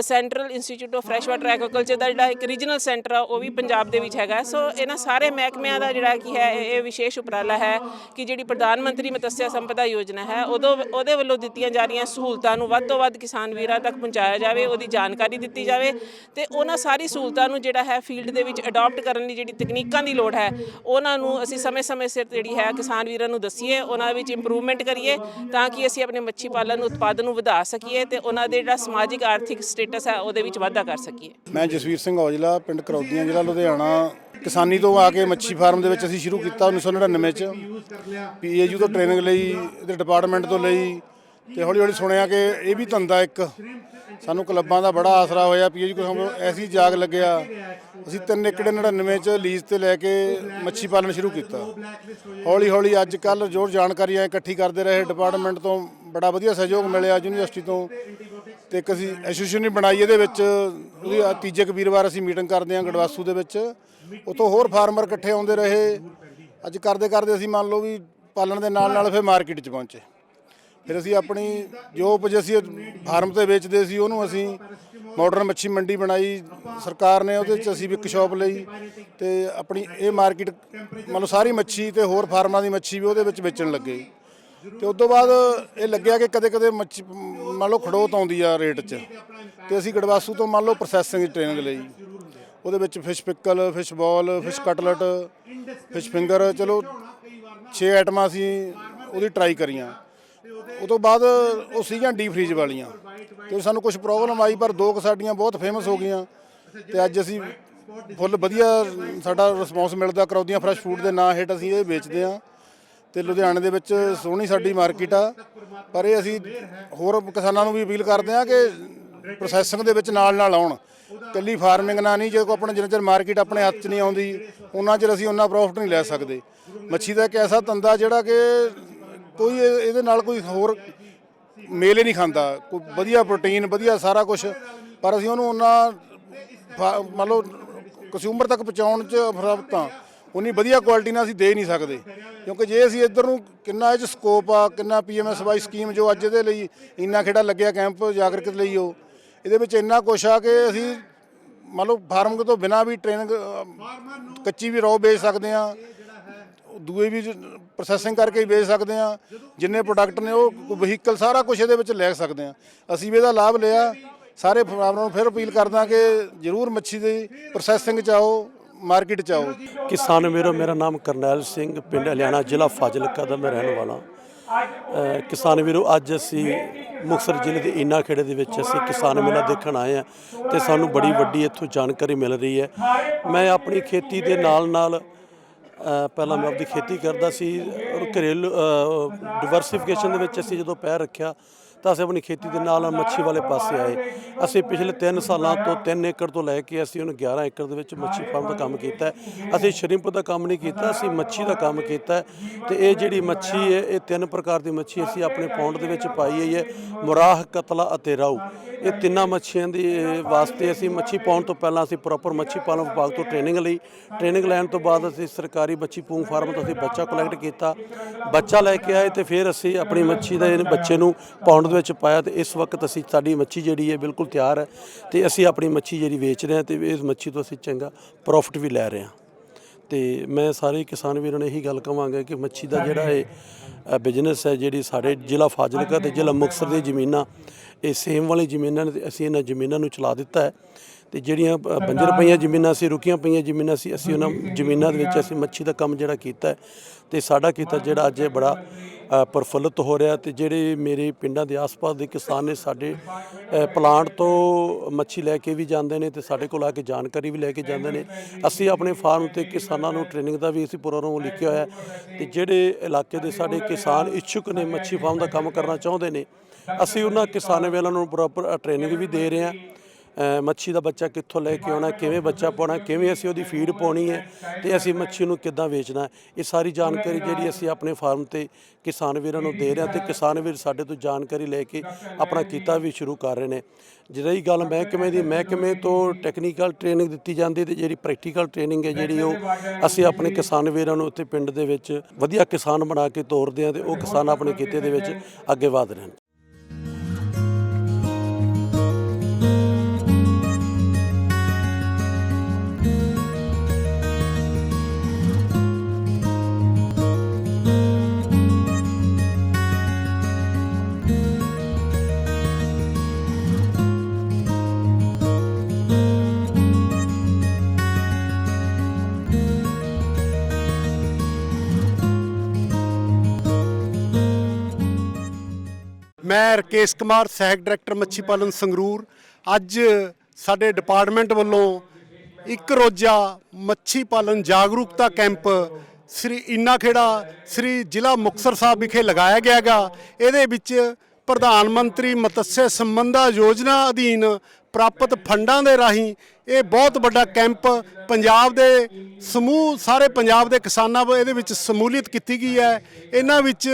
central institute of fresh water agriculture ਦਾ ਜਿਹੜਾ ਇੱਕ ਰੀਜਨਲ ਸੈਂਟਰ ਆ, ਉਹ ਵੀ ਪੰਜਾਬ ਦੇ ਵਿੱਚ ਹੈਗਾ। ਸੋ ਇਹਨਾਂ ਸਾਰੇ ਮਹਿਕਮਿਆਂ ਦਾ ਜਿਹੜਾ ਕੀ ਹੈ ਇਹ ਇਹ ਵਿਸ਼ੇਸ਼ ਉਪਰਾਲਾ ਹੈ ਕਿ ਜਿਹੜੀ ਪ੍ਰਧਾਨ ਮੰਤਰੀ ਮਤਸਿਆ ਸੰਪਦਾ ਯੋਜਨਾ ਹੈ, ਉਦੋਂ, ਉਹਦੇ ਵੱਲੋਂ ਦਿੱਤੀਆਂ ਜਾ ਰਹੀਆਂ ਸਹੂਲਤਾਂ ਨੂੰ ਵੱਧ ਤੋਂ ਵੱਧ ਕਿਸਾਨ ਵੀਰਾਂ ਤੱਕ ਪਹੁੰਚਾਇਆ ਜਾਵੇ, ਉਹਦੀ ਜਾਣਕਾਰੀ ਦਿੱਤੀ ਜਾਵੇ ਤੇ ਉਹਨਾਂ ਸਾਰੀ ਸਹੂਲਤਾਂ ਨੂੰ ਜਿਹੜਾ ਹੈ ਫੀਲਡ ਦੇ ਵਿੱਚ ਅਡਾਪਟ ਕਰਨ ਲਈ ਜਿਹੜੀ ਤਕਨੀਕਾਂ ਦੀ ਲੋੜ ਹੈ, ਉਹਨਾਂ ਨੂੰ ਅਸੀਂ ਸਮੇਂ-ਸਮੇਂ ਸਿਰ ਜਿਹੜੀ ਹੈ ਕਿਸਾਨ ਵੀਰਾਂ ਨੂੰ ਦੱਸੀਏ, ਉਹਨਾਂ ਵਿੱਚ ਇੰਪਰੂਵਮੈਂਟ ਕਰੀਏ ਤਾਂ ਕਿ ਅਸੀਂ ਆਪਣੇ ਮੱਛੀ ਪਾਲਣ ਉਤਪਾਦਨ ਨੂੰ ਵਧਾ ਸਕੀਏ ਤੇ ਉਹਨਾਂ ਦੇ ਜਿਹੜਾ ਸਮਾਜਿਕ ਆਰਥਿਕ ਸਟੇਟਸ ਹੈ ਉਹਦੇ ਵਿੱਚ ਵਾਧਾ ਕਰ ਸਕੀਏ। ਮੈਂ ਜਸਵੀਰ ਸਿੰਘ ਔਜਲਾ, ਪਿੰਡ ਕਰੌਦੀਆਂ ਜ਼ਿਲ੍ਹਾ ਲੁਧਿਆਣਾ। ਕਿਸਾਨੀ ਤੋਂ ਆ ਕੇ ਮੱਛੀ ਫਾਰਮ ਦੇ ਵਿੱਚ ਅਸੀਂ ਸ਼ੁਰੂ ਕੀਤਾ 1999 ਚ। ਪੀਏਯੂ ਤੋਂ ਟ੍ਰੇਨਿੰਗ ਲਈ, ਇਹਦੇ ਡਿਪਾਰਟਮੈਂਟ ਤੋਂ ਲਈ ਤੇ ਹੌਲੀ ਹੌਲੀ ਸੁਣਿਆ ਕਿ ਇਹ ਵੀ ਧੰਦਾ ਇੱਕ ਸਾਨੂੰ ਕਲੱਬਾਂ ਦਾ ਬੜਾ ਆਸਰਾ ਹੋਇਆ ਪੀਏਯੂ ਕੋਲ ਸਾਨੂੰ ਐਸੀ ਜਾਗ ਲੱਗਿਆ। ਅਸੀਂ 3 ਏਕੜ 99 ਚ ਲੀਜ਼ ਤੇ ਲੈ ਕੇ ਮੱਛੀ ਪਾਲਣ ਸ਼ੁਰੂ ਕੀਤਾ। ਹੌਲੀ ਹੌਲੀ ਅੱਜ ਕੱਲ ਜੋ ਜਾਣਕਾਰੀਆਂ ਇਕੱਠੀ ਕਰਦੇ ਰਹੇ ਡਿਪਾਰਟਮੈਂਟ ਤੋਂ ਬੜਾ ਵਧੀਆ ਸਹਿਯੋਗ ਮਿਲਿਆ ਯੂਨੀਵਰਸਿਟੀ ਤੋਂ। ਤੇ ਇੱਕ ਅਸੀਂ ਐਸੋਸੀਏਸ਼ਨ ਵੀ ਬਣਾਈ ਇਹਦੇ ਵਿੱਚ। ਉਹਦੀ ਤੀਜੇ ਕਬੀਰਵਾਰ ਅਸੀਂ ਮੀਟਿੰਗ ਕਰਦੇ ਹਾਂ ਗੜਵਾਸੂ ਦੇ ਵਿੱਚ। ਉਤੋਂ ਹੋਰ ਫਾਰਮਰ ਇਕੱਠੇ ਆਉਂਦੇ ਰਹੇ। ਅੱਜ ਕਰਦੇ ਕਰਦੇ ਅਸੀਂ ਮੰਨ ਲਓ ਵੀ ਪਾਲਣ ਦੇ ਨਾਲ ਨਾਲ ਫਿਰ ਮਾਰਕੀਟ 'ਚ ਪਹੁੰਚੇ। ਫਿਰ ਅਸੀਂ ਆਪਣੀ ਜੋ ਕੁਝ ਅਸੀਂ ਫਾਰਮ ਤੇ ਵੇਚਦੇ ਸੀ, ਉਹਨੂੰ ਅਸੀਂ ਮਾਡਰਨ ਮੱਛੀ ਮੰਡੀ ਬਣਾਈ। ਸਰਕਾਰ ਨੇ ਉਹਦੇ 'ਚ ਅਸੀਂ ਵੀ ਇੱਕ ਸ਼ਾਪ ਲਈ ਤੇ ਆਪਣੀ ਇਹ ਮਾਰਕੀਟ ਮੰਨ ਲਓ ਸਾਰੀ ਮੱਛੀ ਤੇ ਹੋਰ ਫਾਰਮਾਂ ਦੀ ਮੱਛੀ ਵੀ ਉਹਦੇ ਵਿੱਚ ਵੇਚਣ ਲੱਗੇ। ਤੇ ਉਸ ਤੋਂ ਬਾਅਦ ਇਹ ਲੱਗਿਆ ਕਿ ਕਦੇ ਕਦੇ ਮੱਛੀ ਮੰਨ ਲਓ ਖੜੋਤ ਆਉਂਦੀ ਆ ਰੇਟ 'ਚ। ਤੇ ਅਸੀਂ ਗੜਵਾਸੂ ਤੋਂ ਮੰਨ ਲਓ ਪ੍ਰੋਸੈਸਿੰਗ ਦੀ ਟ੍ਰੇਨਿੰਗ ਲਈ। ਉਹਦੇ ਵਿੱਚ fish pickle fish ball fish cutlet fish finger ਚਲੋ 6 ਆਈਟਮਾਂ ਅਸੀਂ ਉਹਦੀ ਟਰਾਈ ਕਰੀਆਂ। ਉਹ ਤੋਂ ਬਾਅਦ ਉਹ ਸੀਗੀਆਂ ਡੀਪ ਫ੍ਰੀਜ ਵਾਲੀਆਂ। ਤੇ ਸਾਨੂੰ ਕੁਝ ਪ੍ਰੋਬਲਮ ਆਈ, ਪਰ ਦੋ ਕੁ ਸਾਡੀਆਂ ਬਹੁਤ ਫੇਮਸ ਹੋ ਗਈਆਂ। ਤੇ ਅੱਜ ਅਸੀਂ ਫੁੱਲ ਵਧੀਆ ਸਾਡਾ ਰਿਸਪੌਂਸ ਮਿਲਦਾ ਕਰੌਦੀਆਂ ਫਰੈਸ਼ ਫੂਡ ਦੇ ਨਾਂ ਹੇਠ ਅਸੀਂ ਇਹ ਵੇਚਦੇ ਹਾਂ। ਤੇ ਲੁਧਿਆਣੇ ਦੇ ਵਿੱਚ ਸੋਹਣੀ ਸਾਡੀ ਮਾਰਕੀਟ ਆ। ਪਰ ਇਹ ਅਸੀਂ ਹੋਰ ਕਿਸਾਨਾਂ ਨੂੰ ਵੀ ਅਪੀਲ ਕਰਦੇ ਆ ਕਿ ਪ੍ਰੋਸੈਸਿੰਗ ਦੇ ਵਿੱਚ ਨਾਲ ਨਾਲ ਆਉਣ। ਕੱਲੀ ਫਾਰਮਿੰਗ ਨਾਲ ਨਹੀਂ, ਜੇ ਕੋ ਆਪਣਾ ਜਿੰਨਾ ਚਿਰ ਮਾਰਕੀਟ ਆਪਣੇ ਹੱਥ 'ਚ ਨਹੀਂ ਆਉਂਦੀ, ਉਹਨਾਂ ਚਿਰ ਅਸੀਂ ਉਹਨਾਂ ਪ੍ਰੋਫਿਟ ਨਹੀਂ ਲੈ ਸਕਦੇ। ਮੱਛੀ ਦਾ ਇੱਕ ਐਸਾ ਧੰਦਾ ਜਿਹੜਾ ਕਿ ਕੋਈ ਇਹ- ਇਹਦੇ ਨਾਲ ਕੋਈ ਹੋਰ ਮੇਲੇ ਨਹੀਂ ਖਾਂਦਾ। ਕੋਈ ਵਧੀਆ ਪ੍ਰੋਟੀਨ, ਵਧੀਆ ਸਾਰਾ ਕੁਝ ਪਰ ਅਸੀਂ ਉਹਨੂੰ ਉਹਨਾਂ ਫਾ- ਮੰਨ ਲਓ ਕੰਜ਼ਿਊਮਰ ਤੱਕ ਪਹੁੰਚਾਉਣ 'ਚ ਅਫਰਵਤ ਹਾਂ। ਉਨੀ ਵਧੀਆ ਕੁਆਲਿਟੀ ਨਾਲ ਅਸੀਂ ਦੇ ਨਹੀਂ ਸਕਦੇ। ਕਿਉਂਕਿ ਜੇ ਅਸੀਂ ਇੱਧਰ ਨੂੰ ਕਿੰਨਾ ਇਹ 'ਚ ਸਕੋਪ ਆ, ਕਿੰਨਾ ਪੀਐਮਐਸਵਾਈ ਸਕੀਮ ਜੋ ਅੱਜ ਇਹਦੇ ਲਈ ਇੰਨਾ ਖੇੜਾ ਲੱਗਿਆ ਕੈਂਪ ਜਾਗਰੂਕਤ ਲਈ ਉਹ, ਇਹਦੇ ਵਿੱਚ ਇੰਨਾ ਕੁਛ ਆ ਕਿ ਅਸੀਂ ਮੰਨ ਲਓ ਫਾਰਮਿੰਗ ਤੋਂ ਬਿਨਾ ਵੀ ਟ੍ਰੇਨਿੰਗ ਕੱਚੀ ਵੀ ਰੋ ਵੇਚ ਸਕਦੇ ਆ ਦੂਏ ਵੀ ਪ੍ਰੋਸੈਸਿੰਗ ਕਰਕੇ ਹੀ ਵੇਚ ਸਕਦੇ ਆ ਜਿੰਨੇ ਪ੍ਰੋਡਕਟ ਨੇ ਉਹ ਵਹੀਕਲ ਸਾਰਾ ਕੁਝ ਇਹਦੇ ਵਿੱਚ ਲੈ ਸਕਦੇ ਆ ਅਸੀਂ ਵੀ ਇਹਦਾ ਲਾਭ ਲਿਆ। ਸਾਰੇ ਫਾਰਮਰਾਂ ਨੂੰ ਫਿਰ ਅਪੀਲ ਕਰਦਾ ਕਿ ਜਰੂਰ ਮੱਛੀ ਦੀ ਪ੍ਰੋਸੈਸਿੰਗ ਚ ਆਓ ਮਾਰਕੀਟ ਚ ਆਓ। ਕਿਸਾਨ ਵੀਰੋ, ਮੇਰਾ ਨਾਮ ਕਰਨੈਲ ਸਿੰਘ, ਪਿੰਡ ਹਲਿਆਣਾ ਜ਼ਿਲ੍ਹਾ ਫਾਜ਼ਿਲਕਾ ਦਾ ਮੈਂ ਰਹਿਣ ਵਾਲਾ। ਕਿਸਾਨ ਵੀਰੋ, ਅੱਜ ਅਸੀਂ ਮੁਕਤਸਰ ਜ਼ਿਲ੍ਹੇ ਦੇ ਇਨਾ ਖੇੜੇ ਦੇ ਵਿੱਚ ਅਸੀਂ ਕਿਸਾਨ ਮੇਲਾ ਦੇਖਣ ਆਏ ਆ ਤੇ ਸਾਨੂੰ ਬੜੀ ਵੱਡੀ ਇੱਥੋਂ ਜਾਣਕਾਰੀ ਮਿਲ ਰਹੀ ਹੈ। ਮੈਂ ਆਪਣੀ ਖੇਤੀ ਦੇ ਨਾਲ ਨਾਲ ਪਹਿਲਾਂ ਮੈਂ ਆਪਦੀ ਖੇਤੀ ਕਰਦਾ ਸੀ ਔਰ ਘਰੇਲੂ ਡਿਵਰਸੀਫਿਕੇਸ਼ਨ ਦੇ ਵਿੱਚ ਅਸੀਂ ਜਦੋਂ ਪੈਰ ਰੱਖਿਆ ਤਾਂ ਅਸੀਂ ਆਪਣੀ ਖੇਤੀ ਦੇ ਨਾਲ ਨਾਲ ਮੱਛੀ ਵਾਲੇ ਪਾਸੇ ਆਏ। ਅਸੀਂ ਪਿਛਲੇ 3 ਸਾਲਾਂ ਤੋਂ 3 ਏਕੜ ਤੋਂ ਲੈ ਕੇ ਅਸੀਂ ਉਹਨੂੰ 11 ਏਕੜ ਦੇ ਵਿੱਚ ਮੱਛੀ ਫਾਰਮ ਦਾ ਕੰਮ ਕੀਤਾ ਅਸੀਂ ਸ਼ਰਿੰਪ ਦਾ ਕੰਮ ਨਹੀਂ ਕੀਤਾ, ਅਸੀਂ ਮੱਛੀ ਦਾ ਕੰਮ ਕੀਤਾ ਹੈ। ਤੇ ਇਹ ਜਿਹੜੀ ਮੱਛੀ ਹੈ, ਇਹ ਤਿੰਨ ਪ੍ਰਕਾਰ ਦੀ ਮੱਛੀ ਅਸੀਂ ਆਪਣੇ ਪੌਂਡ ਦੇ ਵਿੱਚ ਪਾਈ ਹੋਈ ਹੈ, ਮੁਰਾਹ, ਕਤਲਾ ਅਤੇ ਰਾਊ। ਇਹ ਤਿੰਨਾਂ ਮੱਛੀਆਂ ਦੀ ਵਾਸਤੇ ਅਸੀਂ ਮੱਛੀ ਪਾਉਣ ਤੋਂ ਪਹਿਲਾਂ ਅਸੀਂ ਪ੍ਰੋਪਰ ਮੱਛੀ ਪਾਲਣ ਵਿਭਾਗ ਤੋਂ ਟ੍ਰੇਨਿੰਗ ਲਈ। ਟ੍ਰੇਨਿੰਗ ਲੈਣ ਤੋਂ ਬਾਅਦ ਅਸੀਂ ਸਰਕਾਰੀ ਮੱਛੀ ਪੂੰਗ ਫਾਰਮ ਤੋਂ ਅਸੀਂ ਬੱਚਾ ਕਲੈਕਟ ਕੀਤਾ। ਬੱਚਾ ਲੈ ਕੇ ਆਏ ਤੇ ਫਿਰ ਅਸੀਂ ਆਪਣੀ ਮੱਛੀ ਦੇ ਬੱਚੇ ਨੂੰ ਪੌਂਡ ਦੇ ਵਿੱਚ ਪਾਇਆ ਤੇ ਇਸ ਵਕਤ ਅਸੀਂ ਸਾਡੀ ਮੱਛੀ ਜਿਹੜੀ ਹੈ ਬਿਲਕੁਲ ਤਿਆਰ ਹੈ ਤੇ ਅਸੀਂ ਆਪਣੀ ਮੱਛੀ ਜਿਹੜੀ ਵੇਚ ਰਹੇ ਹਾਂ ਤੇ ਇਸ ਮੱਛੀ ਤੋਂ ਅਸੀਂ ਚੰਗਾ ਪ੍ਰੋਫਿਟ ਵੀ ਲੈ ਰਹੇ ਹਾਂ। ਤੇ ਮੈਂ ਸਾਰੇ ਕਿਸਾਨ ਵੀਰਾਂ ਨੂੰ ਇਹੀ ਗੱਲ ਕਵਾਂਗਾ ਕਿ ਮੱਛੀ ਦਾ ਜਿਹੜਾ ਇਹ ਬਿਜ਼ਨਸ ਹੈ ਜਿਹੜੀ ਸਾਡੇ ਜ਼ਿਲ੍ਹਾ ਫਾਜ਼ਿਲਕਾ ਤੇ ਜ਼ਿਲ੍ਹਾ ਮੁਕਤਸਰ ਦੀਆਂ ਜ਼ਮੀਨਾਂ, ਇਹ ਸੇਮ ਵਾਲੀ ਜ਼ਮੀਨਾਂ ਨੇ ਤੇ ਅਸੀਂ ਇਹਨਾਂ ਜ਼ਮੀਨਾਂ ਨੂੰ ਚਲਾ ਦਿੱਤਾ ਹੈ। ਤੇ ਜਿਹੜੀਆਂ ਬ- ਬੰਜਰ ਪਈਆਂ ਜ਼ਮੀਨਾਂ ਸੀ ਰੁਕੀਆਂ ਪਈਆਂ ਜ਼ਮੀਨਾਂ ਸੀ ਅਸੀਂ ਉਹਨਾਂ ਜ਼ਮੀਨਾਂ ਦੇ ਵਿੱਚ ਅਸੀਂ ਮੱਛੀ ਦਾ ਕੰਮ ਜਿਹੜਾ ਕੀਤਾ ਹੈ ਤੇ ਸਾਡਾ ਕੀਤਾ ਜਿਹੜਾ ਅੱਜ ਬੜਾ ਅ, ਪ੍ਰਫੁੱਲਤ ਹੋ ਰਿਹਾ ਤੇ ਜਿਹੜੇ ਮੇਰੇ ਪਿੰਡਾਂ ਦੇ ਆਸ-ਪਾਸ ਦੇ ਕਿਸਾਨ ਨੇ ਸਾਡੇ ਪਲਾਂਟ ਤੋਂ ਮੱਛੀ ਲੈ ਕੇ ਵੀ ਜਾਂਦੇ ਨੇ ਤੇ ਸਾਡੇ ਕੋਲ ਆ ਕੇ ਜਾਣਕਾਰੀ ਵੀ ਲੈ ਕੇ ਜਾਂਦੇ ਨੇ। ਅਸੀਂ ਆਪਣੇ ਫਾਰਮ ਤੇ ਕਿਸਾਨਾਂ ਨੂੰ ਟ੍ਰੇਨਿੰਗ ਦਾ ਵੀ ਅਸੀਂ ਪ੍ਰੋਗਰਾਮ ਲਿਖਿਆ ਹੋਇਆ ਹੈ ਤੇ ਜਿਹੜੇ ਇਲਾਕੇ ਦੇ ਸਾਡੇ ਕਿਸਾਨ ਇੱਛੁਕ ਨੇ ਮੱਛੀ ਫਾਰਮ ਦਾ ਕੰਮ ਕਰਨਾ ਚਾਹੁੰਦੇ ਨੇ ਅਸੀਂ ਉਹਨਾਂ ਕਿਸਾਨ ਵੇਲਾਂ ਨੂੰ ਪ੍ਰੋਪਰ ਟ੍ਰੇਨਿੰਗ ਵੀ ਦੇ ਰਹੇ ਹਾਂ। ਮੱਛੀ ਦਾ ਬੱਚਾ ਕਿੱਥੋਂ ਲੈ ਕੇ ਆਉਣਾ, ਕਿਵੇਂ ਬੱਚਾ ਪਾਉਣਾ, ਕਿਵੇਂ ਅਸੀਂ ਉਹਦੀ ਫੀਡ ਪਾਉਣੀ ਹੈ ਤੇ ਅਸੀਂ ਮੱਛੀ ਨੂੰ ਕਿੱਦਾਂ ਵੇਚਣਾ ਇਹ ਸਾਰੀ ਜਾਣਕਾਰੀ ਜਿਹੜੀ ਅਸੀਂ ਆਪਣੇ ਫਾਰਮ ਤੇ ਕਿਸਾਨ ਵੀਰਾਂ ਨੂੰ ਦੇ ਰਹੇ ਹਾਂ ਤੇ ਕਿਸਾਨ ਵੀਰ ਸਾਡੇ ਤੋਂ ਜਾਣਕਾਰੀ ਲੈ ਕੇ ਆਪਣਾ ਕੀਤਾ ਵੀ ਸ਼ੁਰੂ ਕਰ ਰਹੇ ਨੇ। ਜਿਹੜੀ ਗੱਲ ਮਹਿਕਮੇ ਦੀ, ਮਹਿਕਮੇ ਤੋਂ ਟੈਕਨੀਕਲ ਟ੍ਰੇਨਿੰਗ ਦਿੱਤੀ ਜਾਂਦੀ ਤੇ ਜਿਹੜੀ ਪ੍ਰੈਕਟੀਕਲ ਟ੍ਰੇਨਿੰਗ ਹੈ ਜਿਹੜੀ ਉਹ ਅਸੀਂ ਆਪਣੇ ਕਿਸਾਨ ਵੀਰਾਂ ਨੂੰ ਉੱਥੇ ਪਿੰਡ ਦੇ ਵਿੱਚ ਵਧੀਆ ਕਿਸਾਨ ਬਣਾ ਕੇ ਤੋਰਦੇ ਹਾਂ ਤੇ ਉਹ ਕਿਸਾਨ ਆਪਣੇ ਕਿੱਤੇ ਦੇ ਵਿੱਚ ਅੱਗੇ ਵਧ ਰਹੇ ਨੇ। ਮੈਂ ਰਕੇਸ਼ ਕੁਮਾਰ, ਸਹਾਇਕ ਡਾਇਰੈਕਟਰ ਮੱਛੀ ਪਾਲਣ ਸੰਗਰੂਰ। ਅੱਜ ਸਾਡੇ ਡਿਪਾਰਟਮੈਂਟ ਵੱਲੋਂ ਇੱਕ ਰੋਜ਼ਾ ਮੱਛੀ ਪਾਲਣ ਜਾਗਰੂਕਤਾ ਕੈਂਪ ਸ੍ਰੀ ਇਨਾ ਖੇੜਾ ਸ੍ਰੀ ਜ਼ਿਲ੍ਹਾ ਮੁਕਤਸਰ ਸਾਹਿਬ ਵਿਖੇ ਲਗਾਇਆ ਗਿਆ ਗਾ ਇਹਦੇ ਵਿੱਚ ਪ੍ਰਧਾਨ ਮੰਤਰੀ ਮਤਸਯ ਸੰਬੰਧਾ ਯੋਜਨਾ ਅਧੀਨ ਪ੍ਰਾਪਤ ਫੰਡਾਂ ਦੇ ਰਾਹੀਂ ਇਹ ਬਹੁਤ ਵੱਡਾ ਕੈਂਪ ਪੰਜਾਬ ਦੇ ਸਮੂਹ, ਸਾਰੇ ਪੰਜਾਬ ਦੇ ਕਿਸਾਨਾਂ ਵੱਲੋਂ ਇਹਦੇ ਵਿੱਚ ਸਮੂਲੀਅਤ ਕੀਤੀ ਗਈ ਹੈ। ਇਹਨਾਂ ਵਿੱਚ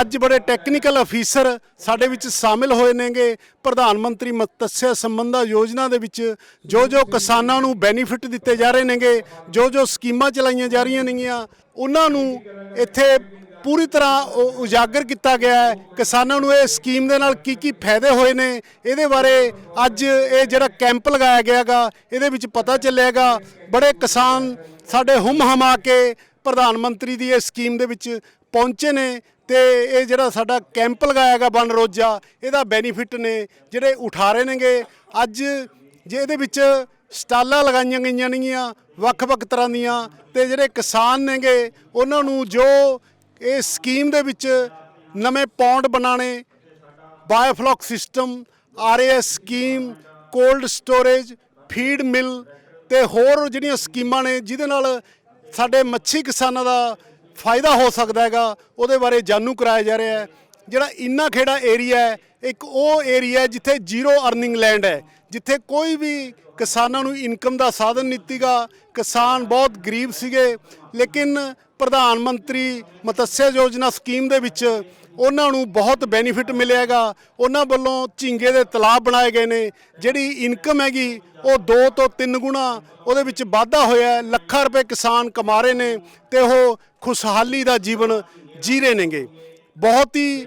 ਅੱਜ ਬੜੇ ਟੈਕਨੀਕਲ ਅਫੀਸਰ ਸਾਡੇ ਵਿੱਚ ਸ਼ਾਮਿਲ ਹੋਏ ਨੇਗੇ। ਪ੍ਰਧਾਨ ਮੰਤਰੀ ਮਤਸਯ ਸੰਬੰਧਾ ਯੋਜਨਾ ਦੇ ਵਿੱਚ ਜੋ ਜੋ ਕਿਸਾਨਾਂ ਨੂੰ ਬੈਨੀਫਿਟ ਦਿੱਤੇ ਜਾ ਰਹੇ ਨੇਗੇ ਜੋ ਜੋ ਸਕੀਮਾਂ ਚਲਾਈਆਂ ਜਾ ਰਹੀਆਂ ਨੇਗੀਆਂ, ਉਹਨਾਂ ਨੂੰ ਇੱਥੇ ਪੂਰੀ ਤਰ੍ਹਾਂ ਉ- ਉਜਾਗਰ ਕੀਤਾ ਗਿਆ ਹੈ। ਕਿਸਾਨਾਂ ਨੂੰ ਇਹ ਸਕੀਮ ਦੇ ਨਾਲ ਕੀ ਕੀ ਫਾਇਦੇ ਹੋਏ ਨੇ, ਇਹਦੇ ਬਾਰੇ ਅੱਜ ਇਹ ਜਿਹੜਾ ਕੈਂਪ ਲਗਾਇਆ ਗਿਆਗਾ, ਇਹਦੇ ਵਿੱਚ ਪਤਾ ਚੱਲਿਆਗਾ। ਬੜੇ ਕਿਸਾਨ ਸਾਡੇ ਹੁਮ ਹਮਾ ਕੇ ਪ੍ਰਧਾਨ ਮੰਤਰੀ ਦੀ ਇਹ ਸਕੀਮ ਦੇ ਵਿੱਚ ਪਹੁੰਚੇ ਨੇ ਤੇ ਇਹ ਜਿਹੜਾ ਸਾਡਾ ਕੈਂਪ ਲਗਾਇਆਗਾ ਬਨ ਰੋਜ਼ਾ, ਇਹਦਾ ਬੈਨੀਫਿਟ ਨੇ, ਜਿਹੜੇ ਉਠਾ ਰਹੇ ਨੇਗੇ। ਅੱਜ ਜੇ ਇਹਦੇ ਵਿੱਚ ਸਟਾਲਾਂ ਲਗਾਈਆਂ ਗਈਆਂ ਨੇਗੀਆਂ, ਵੱਖ-ਵੱਖ ਤਰ੍ਹਾਂ ਦੀਆਂ, ਤੇ ਜਿਹੜੇ ਕਿਸਾਨ ਨੇਗੇ, ਉਹਨਾਂ ਨੂੰ ਜੋ ਇਹ ਸਕੀਮ ਦੇ ਵਿੱਚ ਨਵੇਂ ਪੌਂਡ ਬਣਾਣੇ biofloc system, RAS scheme, cold storage, feed mill ਤੇ ਹੋਰ ਜਿਹੜੀਆਂ ਸਕੀਮਾਂ ਨੇ ਜਿਹਦੇ ਨਾਲ ਸਾਡੇ ਮੱਛੀ ਕਿਸਾਨਾਂ ਦਾ ਫਾਇਦਾ ਹੋ ਸਕਦਾ ਹੈਗਾ, ਉਹਦੇ ਬਾਰੇ ਜਾਣੂ ਕਰਾਇਆ ਜਾ ਰਿਹਾ ਹੈ। ਜਿਹੜਾ ਇੰਨਾ ਖੇੜਾ ਏਰੀਆ ਹੈ, ਇੱਕ ਉਹ ਏਰੀਆ ਜਿੱਥੇ ਜ਼ੀਰੋ ਅਰਨਿੰਗ ਲੈਂਡ ਹੈ, ਜਿੱਥੇ ਕੋਈ ਵੀ ਕਿਸਾਨਾਂ ਨੂੰ ਇਨਕਮ ਦਾ ਸਾਧਨ ਨਹੀਂ ਸੀਗਾ ਕਿਸਾਨ ਬਹੁਤ ਗਰੀਬ ਸੀਗੇ, ਲੇਕਿਨ ਪ੍ਰਧਾਨ ਮੰਤਰੀ ਮਤਸਯ ਯੋਜਨਾ ਸਕੀਮ ਦੇ ਵਿੱਚ ਉਹਨਾਂ ਨੂੰ ਬਹੁਤ ਬੈਨੀਫਿਟ ਮਿਲਿਆਗਾ ਉਹਨਾਂ ਵੱਲੋਂ ਝੀਂਗੇ ਦੇ ਤਲਾਬ ਬਣਾਏ ਗਏ ਨੇ। ਜਿਹੜੀ ਇਨਕਮ ਹੈਗੀ, ਉਹ 2 ਤੋਂ 3 ਗੁਣਾ ਉਹਦੇ ਵਿੱਚ ਵਾਧਾ ਹੋਇਆ ਲੱਖਾਂ ਰੁਪਏ ਕਿਸਾਨ ਕਮਾ ਰਹੇ ਨੇ ਤੇ ਉਹ ਖੁਸ਼ਹਾਲੀ ਦਾ ਜੀਵਨ ਜੀ ਰਹੇ ਨੇਗੇ। ਬਹੁਤ ਹੀ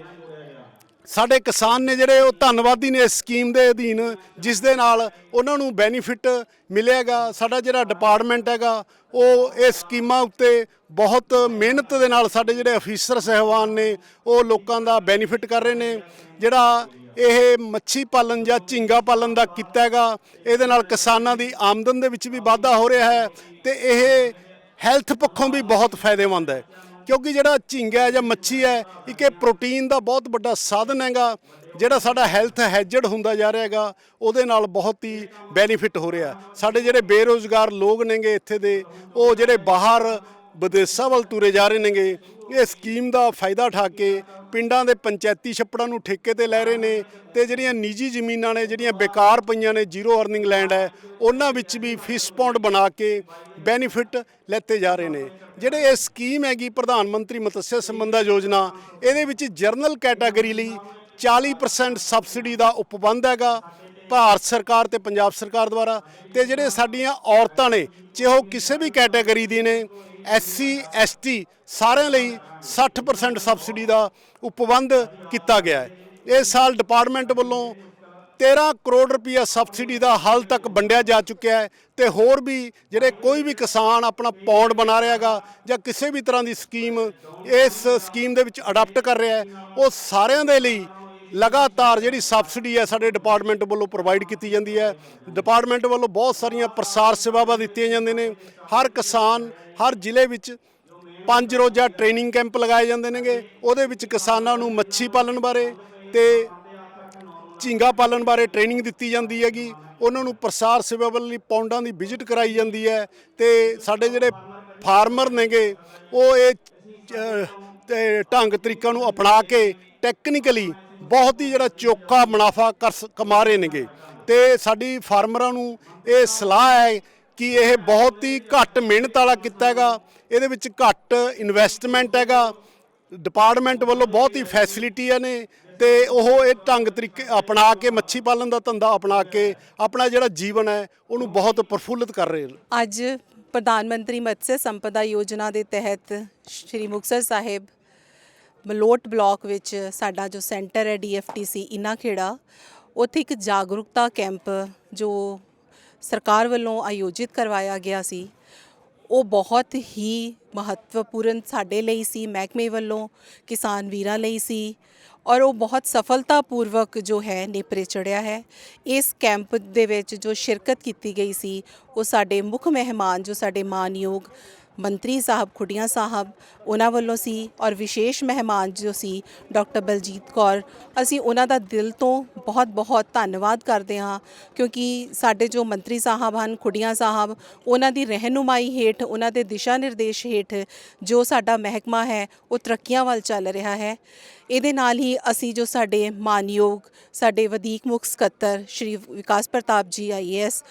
ਸਾਡੇ ਕਿਸਾਨ ਨੇ ਜਿਹੜੇ ਉਹ ਧੰਨਵਾਦੀ ਨੇ ਇਸ ਸਕੀਮ ਦੇ ਅਧੀਨ, ਜਿਸ ਦੇ ਨਾਲ ਉਹਨਾਂ ਨੂੰ ਬੈਨੀਫਿਟ ਮਿਲੇਗਾ ਸਾਡਾ ਜਿਹੜਾ ਡਿਪਾਰਟਮੈਂਟ ਹੈਗਾ, ਉਹ ਇਹ ਸਕੀਮਾਂ ਉੱਤੇ ਬਹੁਤ ਮਿਹਨਤ ਦੇ ਨਾਲ ਸਾਡੇ ਜਿਹੜੇ ਅਫੀਸਰ ਸਹਿਬਾਨ ਨੇ, ਉਹ ਲੋਕਾਂ ਦਾ ਬੈਨੀਫਿਟ ਕਰ ਰਹੇ ਨੇ। ਜਿਹੜਾ ਇਹ ਮੱਛੀ ਪਾਲਣ ਜਾਂ ਝੀਂਗਾ ਪਾਲਣ ਦਾ ਕੀਤਾ ਹੈਗਾ, ਇਹਦੇ ਨਾਲ ਕਿਸਾਨਾਂ ਦੀ ਆਮਦਨ ਦੇ ਵਿੱਚ ਵੀ ਵਾਧਾ ਹੋ ਰਿਹਾ ਹੈ ਤੇ ਇਹ ਹੈਲਥ ਪੱਖੋਂ ਵੀ ਬਹੁਤ ਫਾਇਦੇਮੰਦ ਹੈ। ਕਿਉਂਕਿ ਜਿਹੜਾ ਝੀਂਗਾ ਜਾਂ ਮੱਛੀ ਹੈ, ਇੱਕ ਇਹ ਪ੍ਰੋਟੀਨ ਦਾ ਬਹੁਤ ਵੱਡਾ ਸਾਧਨ ਹੈਗਾ, ਜਿਹੜਾ ਸਾਡਾ ਹੈਲਥ ਹੈਜਡ ਹੁੰਦਾ ਜਾ ਰਿਹਾ ਹੈਗਾ, ਉਹਦੇ ਨਾਲ ਬਹੁਤ ਹੀ ਬੈਨੀਫਿਟ ਹੋ ਰਿਹਾ। ਸਾਡੇ ਜਿਹੜੇ ਬੇਰੋਜ਼ਗਾਰ ਲੋਕ ਨੇਗੇ ਇੱਥੇ ਦੇ, ਉਹ ਜਿਹੜੇ ਬਾਹਰ ਵਿਦੇਸ਼ਾਂ ਵੱਲ ਤੁਰੇ ਜਾ ਰਹੇ ਨੇਗੇ ਇਹ ਸਕੀਮ ਦਾ ਫਾਇਦਾ ਉਠਾ ਕੇ ਪਿੰਡਾਂ ਦੇ ਪੰਚਾਇਤੀ ਛੱਪੜਾਂ ਨੂੰ ਠੇਕੇ ਤੇ ਲੈ ਰਹੇ ਨੇ ਤੇ ਜਿਹੜੀਆਂ ਨਿੱਜੀ ਜ਼ਮੀਨਾਂ ਨੇ, ਜਿਹੜੀਆਂ ਬੇਕਾਰ ਪਈਆਂ ਨੇ, ਜ਼ੀਰੋ ਅਰਨਿੰਗ ਲੈਂਡ ਹੈ, ਉਹਨਾਂ ਵਿੱਚ ਵੀ ਫਿਸ਼ ਪੌਂਡ ਬਣਾ ਕੇ ਬੈਨੀਫਿਟ ਲੈਤੇ ਜਾ ਰਹੇ ਨੇ। ਜਿਹੜੇ ਇਹ ਸਕੀਮ ਹੈਗੀ ਪ੍ਰਧਾਨ ਮੰਤਰੀ ਮਤਸਯ ਸੰਬੰਧਾ ਯੋਜਨਾ, ਇਹਦੇ ਵਿੱਚ ਜਰਨਲ ਕੈਟਾਗਰੀ ਲਈ 40% ਸਬਸਿਡੀ ਦਾ ਉਪਬੰਧ ਹੈਗਾ ਭਾਰਤ ਸਰਕਾਰ ਤੇ ਪੰਜਾਬ ਸਰਕਾਰ ਦੁਆਰਾ ਤੇ ਜਿਹੜੇ ਸਾਡੀਆਂ ਔਰਤਾਂ ਨੇ, ਚਾਹੇ ਉਹ ਕਿਸੇ ਵੀ ਕੈਟਾਗਰੀ ਦੀ ਨੇ ਐਸਸੀ, ਐਸਟੀ ਸਾਰਿਆਂ ਲਈ 60% ਸਬਸਿਡੀ ਦਾ ਉਪਬੰਧ ਕੀਤਾ ਗਿਆ ਹੈ। ਇਸ ਸਾਲ ਡਿਪਾਰਟਮੈਂਟ ਵੱਲੋਂ 13 ਕਰੋੜ ਰੁਪਇਆ ਸਬਸਿਡੀ ਦਾ ਹਾਲ ਤੱਕ ਵੰਡਿਆ ਜਾ ਚੁੱਕਿਆ ਹੈ ਤੇ ਹੋਰ ਵੀ ਜਿਹੜੇ ਕੋਈ ਵੀ ਕਿਸਾਨ ਆਪਣਾ ਪੌਂਡ ਬਣਾ ਰਿਹਾਗਾ ਜਾਂ ਕਿਸੇ ਵੀ ਤਰ੍ਹਾਂ ਦੀ ਸਕੀਮ ਇਸ ਸਕੀਮ ਦੇ ਵਿੱਚ ਅਡਾਪਟ ਕਰ ਰਿਹਾ ਹੈ, ਉਹ ਸਾਰਿਆਂ ਦੇ ਲਈ ਲਗਾਤਾਰ ਜਿਹੜੀ ਸਬਸਿਡੀ ਹੈ ਸਾਡੇ ਡਿਪਾਰਟਮੈਂਟ ਵੱਲੋਂ ਪ੍ਰੋਵਾਈਡ ਕੀਤੀ ਜਾਂਦੀ ਹੈ। ਡਿਪਾਰਟਮੈਂਟ ਵੱਲੋਂ ਬਹੁਤ ਸਾਰੀਆਂ ਪ੍ਰਸਾਰ ਸੇਵਾਵਾਂ ਦਿੱਤੀਆਂ ਜਾਂਦੇ ਨੇ। ਹਰ ਕਿਸਾਨ, ਹਰ ਜ਼ਿਲ੍ਹੇ ਵਿੱਚ ਪੰਜ ਰੋਜ਼ਾ ਟ੍ਰੇਨਿੰਗ ਕੈਂਪ ਲਗਾਏ ਜਾਂਦੇ ਨੇਗੇ। ਉਹਦੇ ਵਿੱਚ ਕਿਸਾਨਾਂ ਨੂੰ ਮੱਛੀ ਪਾਲਣ ਬਾਰੇ ਤੇ ਝੀਂਗਾ ਪਾਲਣ ਬਾਰੇ ਟ੍ਰੇਨਿੰਗ ਦਿੱਤੀ ਜਾਂਦੀ ਹੈਗੀ। ਉਹਨਾਂ ਨੂੰ ਪ੍ਰਸਾਰ ਸੇਵਾ ਲਈ ਪੌਂਡਾਂ ਦੀ ਵਿਜ਼ਿਟ ਕਰਾਈ ਜਾਂਦੀ ਹੈ ਤੇ ਸਾਡੇ ਜਿਹੜੇ ਫਾਰਮਰ ਨੇਗੇ, ਉਹ ਇਹ ਢੰਗ ਤਰੀਕਾਂ ਨੂੰ ਅਪਣਾ ਕੇ ਟੈਕਨੀਕਲੀ ਬਹੁਤ ਹੀ ਜਿਹੜਾ ਚੋਖਾ ਮੁਨਾਫਾ ਕਰ ਕਮਾ ਰਹੇ ਨੇਗੇ। ਤੇ ਸਾਡੀ ਫਾਰਮਰਾਂ ਨੂੰ ਇਹ ਸਲਾਹ ਹੈ ਕਿ ਇਹ ਬਹੁਤ ਹੀ ਘੱਟ ਮਿਹਨਤ ਵਾਲਾ ਕੀਤਾ ਹੈਗਾ। ਇਹਦੇ ਵਿੱਚ ਘੱਟ ਇਨਵੈਸਟਮੈਂਟ ਹੈਗਾ। ਡਿਪਾਰਟਮੈਂਟ ਵੱਲੋਂ ਬਹੁਤ ਹੀ ਫੈਸਿਲਿਟੀਆਂ ਨੇ। ਤੇ ਉਹ ਇਹ ਢੰਗ ਤਰੀਕੇ ਅਪਣਾ ਕੇ, ਮੱਛੀ ਪਾਲਣ ਦਾ ਧੰਦਾ ਅਪਣਾ ਕੇ, ਆਪਣਾ ਜਿਹੜਾ ਜੀਵਨ ਹੈ, ਉਹਨੂੰ ਬਹੁਤ ਪ੍ਰਫੁੱਲਿਤ ਕਰ ਰਹੇ ਨੇ। ਅੱਜ ਪ੍ਰਧਾਨ ਮੰਤਰੀ ਮਤस्य ਸੰਪਦਾ ਯੋਜਨਾ ਦੇ ਤਹਿਤ ਸ਼੍ਰੀ ਮੁਕਤਸਰ ਸਾਹਿਬ ਮਲੋਟ ਬਲਾਕ ਵਿੱਚ ਸਾਡਾ ਜੋ ਸੈਂਟਰ ਹੈ ਡੀਐਫਟੀਸੀ ਇਨਾ ਖੇੜਾ, ਉੱਥੇ ਇੱਕ ਜਾਗਰੂਕਤਾ ਕੈਂਪ ਜੋ ਸਰਕਾਰ ਵੱਲੋਂ ਆਯੋਜਿਤ ਕਰਵਾਇਆ ਗਿਆ ਸੀ। ਉਹ ਬਹੁਤ ਹੀ ਮਹੱਤਵਪੂਰਨ ਸਾਡੇ ਲਈ ਸੀ, ਮਹਿਕਮੇ ਵੱਲੋਂ, ਕਿਸਾਨ ਵੀਰਾਂ ਲਈ ਸੀ ਔਰ ਉਹ ਬਹੁਤ ਸਫਲਤਾਪੂਰਵਕ ਜੋ ਹੈ ਨੇਪਰੇ ਚੜਿਆ ਹੈ। ਇਸ ਕੈਂਪ ਦੇ ਵਿੱਚ ਜੋ ਸ਼ਿਰਕਤ ਕੀਤੀ ਗਈ ਸੀ, ਉਹ ਸਾਡੇ ਮੁੱਖ ਮਹਿਮਾਨ, ਜੋ ਸਾਡੇ ਮਾਨਯੋਗ ਮੰਤਰੀ ਸਾਹਿਬ ਖੁੱਡੀਆਂ ਸਾਹਿਬ, ਉਹਨਾਂ ਵੱਲੋਂ ਸੀ ਔਰ ਵਿਸ਼ੇਸ਼ ਮਹਿਮਾਨ ਜੋ ਸੀ, ਡਾਕਟਰ ਬਲਜੀਤ ਕੌਰ, ਅਸੀਂ ਉਹਨਾਂ ਦਾ ਦਿਲ ਤੋਂ ਬਹੁਤ-ਬਹੁਤ ਧੰਨਵਾਦ ਕਰਦੇ ਹਾਂ, ਕਿਉਂਕਿ ਸਾਡੇ ਜੋ ਮੰਤਰੀ ਸਾਹਿਬ ਹਨ, ਖੁੱਡੀਆਂ ਸਾਹਿਬ, ਉਹਨਾਂ ਦੀ ਰਹਿਨੁਮਾਈ ਹੇਠ, ਉਹਨਾਂ ਦੇ ਦਿਸ਼ਾ ਨਿਰਦੇਸ਼ ਹੇਠ ਜੋ ਸਾਡਾ ਮਹਿਕਮਾ ਹੈ, ਉਹ ਤਰੱਕੀਆਂ ਵੱਲ ਚੱਲ ਰਿਹਾ ਹੈ। ਇਹਦੇ ਨਾਲ ਹੀ ਅਸੀਂ ਜੋ ਸਾਡੇ ਮਾਨਯੋਗ, ਸਾਡੇ ਵਧੀਕ ਮੁੱਖ ਸਕੱਤਰ, ਸ਼੍ਰੀ ਵਿਕਾਸ ਪ੍ਰਤਾਪ ਜੀ ਆਈਏਐਸ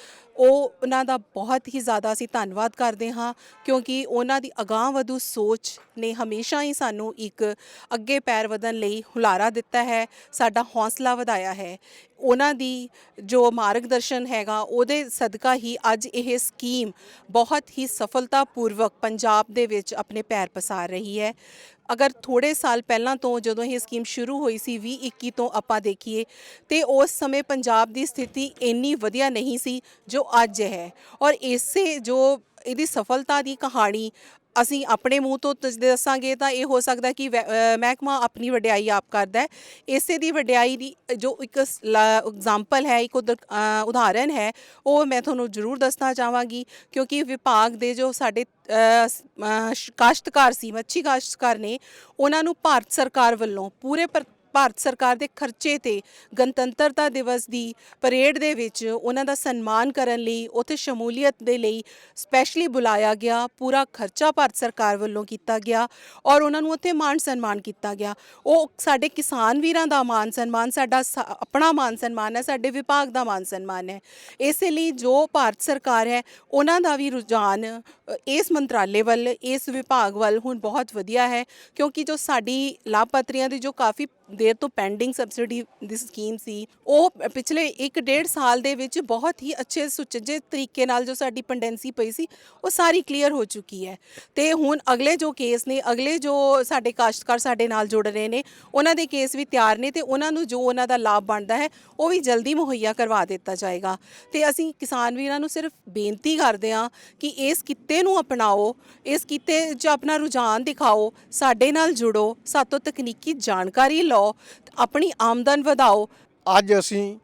ਉਹ ਉਹਨਾਂ ਦਾ ਬਹੁਤ ਹੀ ਜ਼ਿਆਦਾ ਅਸੀਂ ਧੰਨਵਾਦ ਕਰਦੇ ਹਾਂ, ਕਿਉਂਕਿ ਉਹਨਾਂ ਦੀ ਅਗਾਂਹਵਧੂ ਸੋਚ ਨੇ ਹਮੇਸ਼ਾ ਹੀ ਸਾਨੂੰ ਇੱਕ ਅੱਗੇ ਪੈਰ ਵਧਣ ਲਈ ਹੁਲਾਰਾ ਦਿੱਤਾ ਹੈ, ਸਾਡਾ ਹੌਸਲਾ ਵਧਾਇਆ ਹੈ। ਉਹਨਾਂ ਦੀ ਜੋ ਮਾਰਗਦਰਸ਼ਨ ਹੈਗਾ, ਉਹਦੇ ਸਦਕਾ ਹੀ ਅੱਜ ਇਹ ਸਕੀਮ ਬਹੁਤ ਹੀ ਸਫਲਤਾਪੂਰਵਕ ਪੰਜਾਬ ਦੇ ਵਿੱਚ ਆਪਣੇ ਪੈਰ ਪਸਾਰ ਰਹੀ ਹੈ। ਅਗਰ ਥੋੜੇ ਸਾਲ ਪਹਿਲਾਂ ਤੋਂ ਜਦੋਂ ਇਹ ਸਕੀਮ ਸ਼ੁਰੂ ਹੋਈ ਸੀ 2021 ਤੋਂ ਆਪਾਂ ਦੇਖੀਏ, ਤੇ ਉਸ ਸਮੇਂ ਪੰਜਾਬ ਦੀ ਸਥਿਤੀ ਇੰਨੀ ਵਧੀਆ ਨਹੀਂ ਸੀ ਜੋ ਅੱਜ ਹੈ। ਔਰ ਇਸੇ ਜੋ ਇਹਦੀ ਸਫਲਤਾ ਦੀ ਕਹਾਣੀ ਅਸੀਂ ਆਪਣੇ ਮੂੰਹ ਤੋਂ ਦੱਸਾਂਗੇ ਤਾਂ ਇਹ ਹੋ ਸਕਦਾ ਕਿ ਵੈ- ਮਹਿਕਮਾ ਆਪਣੀ ਵਡਿਆਈ ਆਪ ਕਰਦਾ ਹੈ। ਇਸੇ ਦੀ ਵਡਿਆਈ ਦੀ ਜੋ ਇੱਕ ਐਗਜ਼ਾਮਪਲ ਹੈ, ਇੱਕ ਉਦ- ਉਦਾਹਰਨ ਹੈ, ਉਹ ਮੈਂ ਤੁਹਾਨੂੰ ਜ਼ਰੂਰ ਦੱਸਣਾ ਚਾਹਾਂਗੀ ਕਿਉਂਕਿ ਵਿਭਾਗ ਦੇ ਜੋ ਸਾਡੇ ਕਾਸ਼ਤਕਾਰ ਸੀ, ਮੱਛੀ ਕਾਸ਼ਤਕਾਰ ਨੇ, ਉਹਨਾਂ ਨੂੰ ਭਾਰਤ ਸਰਕਾਰ ਵੱਲੋਂ ਪੂਰੇ ਪਰ- ਭਾਰਤ ਸਰਕਾਰ ਦੇ ਖਰਚੇ ਤੇ ਗਣਤੰਤਰਤਾ ਦਿਵਸ ਦੀ ਪਰੇਡ ਦੇ ਵਿੱਚ ਉਹਨਾਂ ਦਾ ਸਨਮਾਨ ਕਰਨ ਲਈ ਉੱਥੇ ਸ਼ਮੂਲੀਅਤ ਦੇ ਲਈ ਸਪੈਸ਼ਲੀ ਬੁਲਾਇਆ ਗਿਆ, ਪੂਰਾ ਖਰਚਾ ਭਾਰਤ ਸਰਕਾਰ ਵੱਲੋਂ ਕੀਤਾ ਗਿਆ ਔਰ ਉਹਨਾਂ ਨੂੰ ਉੱਥੇ ਮਾਣ ਸਨਮਾਨ ਕੀਤਾ ਗਿਆ। ਉਹ ਸਾਡੇ ਕਿਸਾਨ ਵੀਰਾਂ ਦਾ ਮਾਣ ਸਨਮਾਨ, ਸਾਡਾ ਸ- ਆਪਣਾ ਮਾਣ ਸਨਮਾਨ ਹੈ, ਸਾਡੇ ਵਿਭਾਗ ਦਾ ਮਾਣ ਸਨਮਾਨ ਹੈ। ਇਸੇ ਲਈ ਜੋ ਭਾਰਤ ਸਰਕਾਰ ਹੈ, ਉਹਨਾਂ ਦਾ ਵੀ ਰੁਝਾਨ ਇਸ ਮੰਤਰਾਲੇ ਵੱਲ, ਇਸ ਵਿਭਾਗ ਵੱਲ ਹੁਣ ਬਹੁਤ ਵਧੀਆ ਹੈ ਕਿਉਂਕਿ ਜੋ ਸਾਡੀ ਲਾਭਪਾਤਰੀਆਂ ਦੀ ਜੋ ਕਾਫੀ ਦੇਰ ਤੋਂ ਪੈਂਡਿੰਗ ਸਬਸਿਡੀ ਦੀ ਸਕੀਮ ਸੀ। ਉਹ ਪਿਛਲੇ 1.5 ਸਾਲ ਦੇ ਵਿੱਚ ਬਹੁਤ ਹੀ ਅੱਛੇ ਸੁਚੱਜੇ ਤਰੀਕੇ ਨਾਲ ਜੋ ਸਾਡੀ ਪੈਂਡੈਂਸੀ ਪਈ ਸੀ, ਉਹ ਸਾਰੀ ਕਲੀਅਰ ਹੋ ਚੁੱਕੀ ਹੈ। ਤੇ ਹੁਣ ਅਗਲੇ ਜੋ ਕੇਸ ਨੇ, ਅਗਲੇ ਜੋ ਸਾਡੇ ਕਾਸ਼ਤਕਾਰ ਸਾਡੇ ਨਾਲ ਜੁੜ ਰਹੇ ਨੇ, ਉਹਨਾਂ ਦੇ ਕੇਸ ਵੀ ਤਿਆਰ ਨੇ ਤੇ ਉਹਨਾਂ ਨੂੰ ਜੋ ਉਹਨਾਂ ਦਾ ਲਾਭ ਬਣਦਾ ਹੈ, ਉਹ ਵੀ ਜਲਦੀ ਮੁਹੱਈਆ ਕਰਵਾ ਦਿੱਤਾ ਜਾਏਗਾ। ਤੇ ਅਸੀਂ ਕਿਸਾਨ ਵੀਰਾਂ ਨੂੰ ਸਿਰਫ ਬੇਨਤੀ ਕਰਦੇ ਹਾਂ ਕਿ ਇਸ ਕਿੱਤੇ ਨੂੰ ਅਪਣਾਓ, ਇਸ ਕਿੱਤੇ 'ਚ ਆਪਣਾ ਰੁਝਾਨ ਦਿਖਾਓ, ਸਾਡੇ ਨਾਲ ਜੁੜੋ, ਸਾਤੋਂ ਤਕਨੀਕੀ ਜਾਣਕਾਰੀ ਲਓ ਆਪਣੀ ਆਮਦਨ ਵਧਾਓ। ਅੱਜ ਅਸੀਂ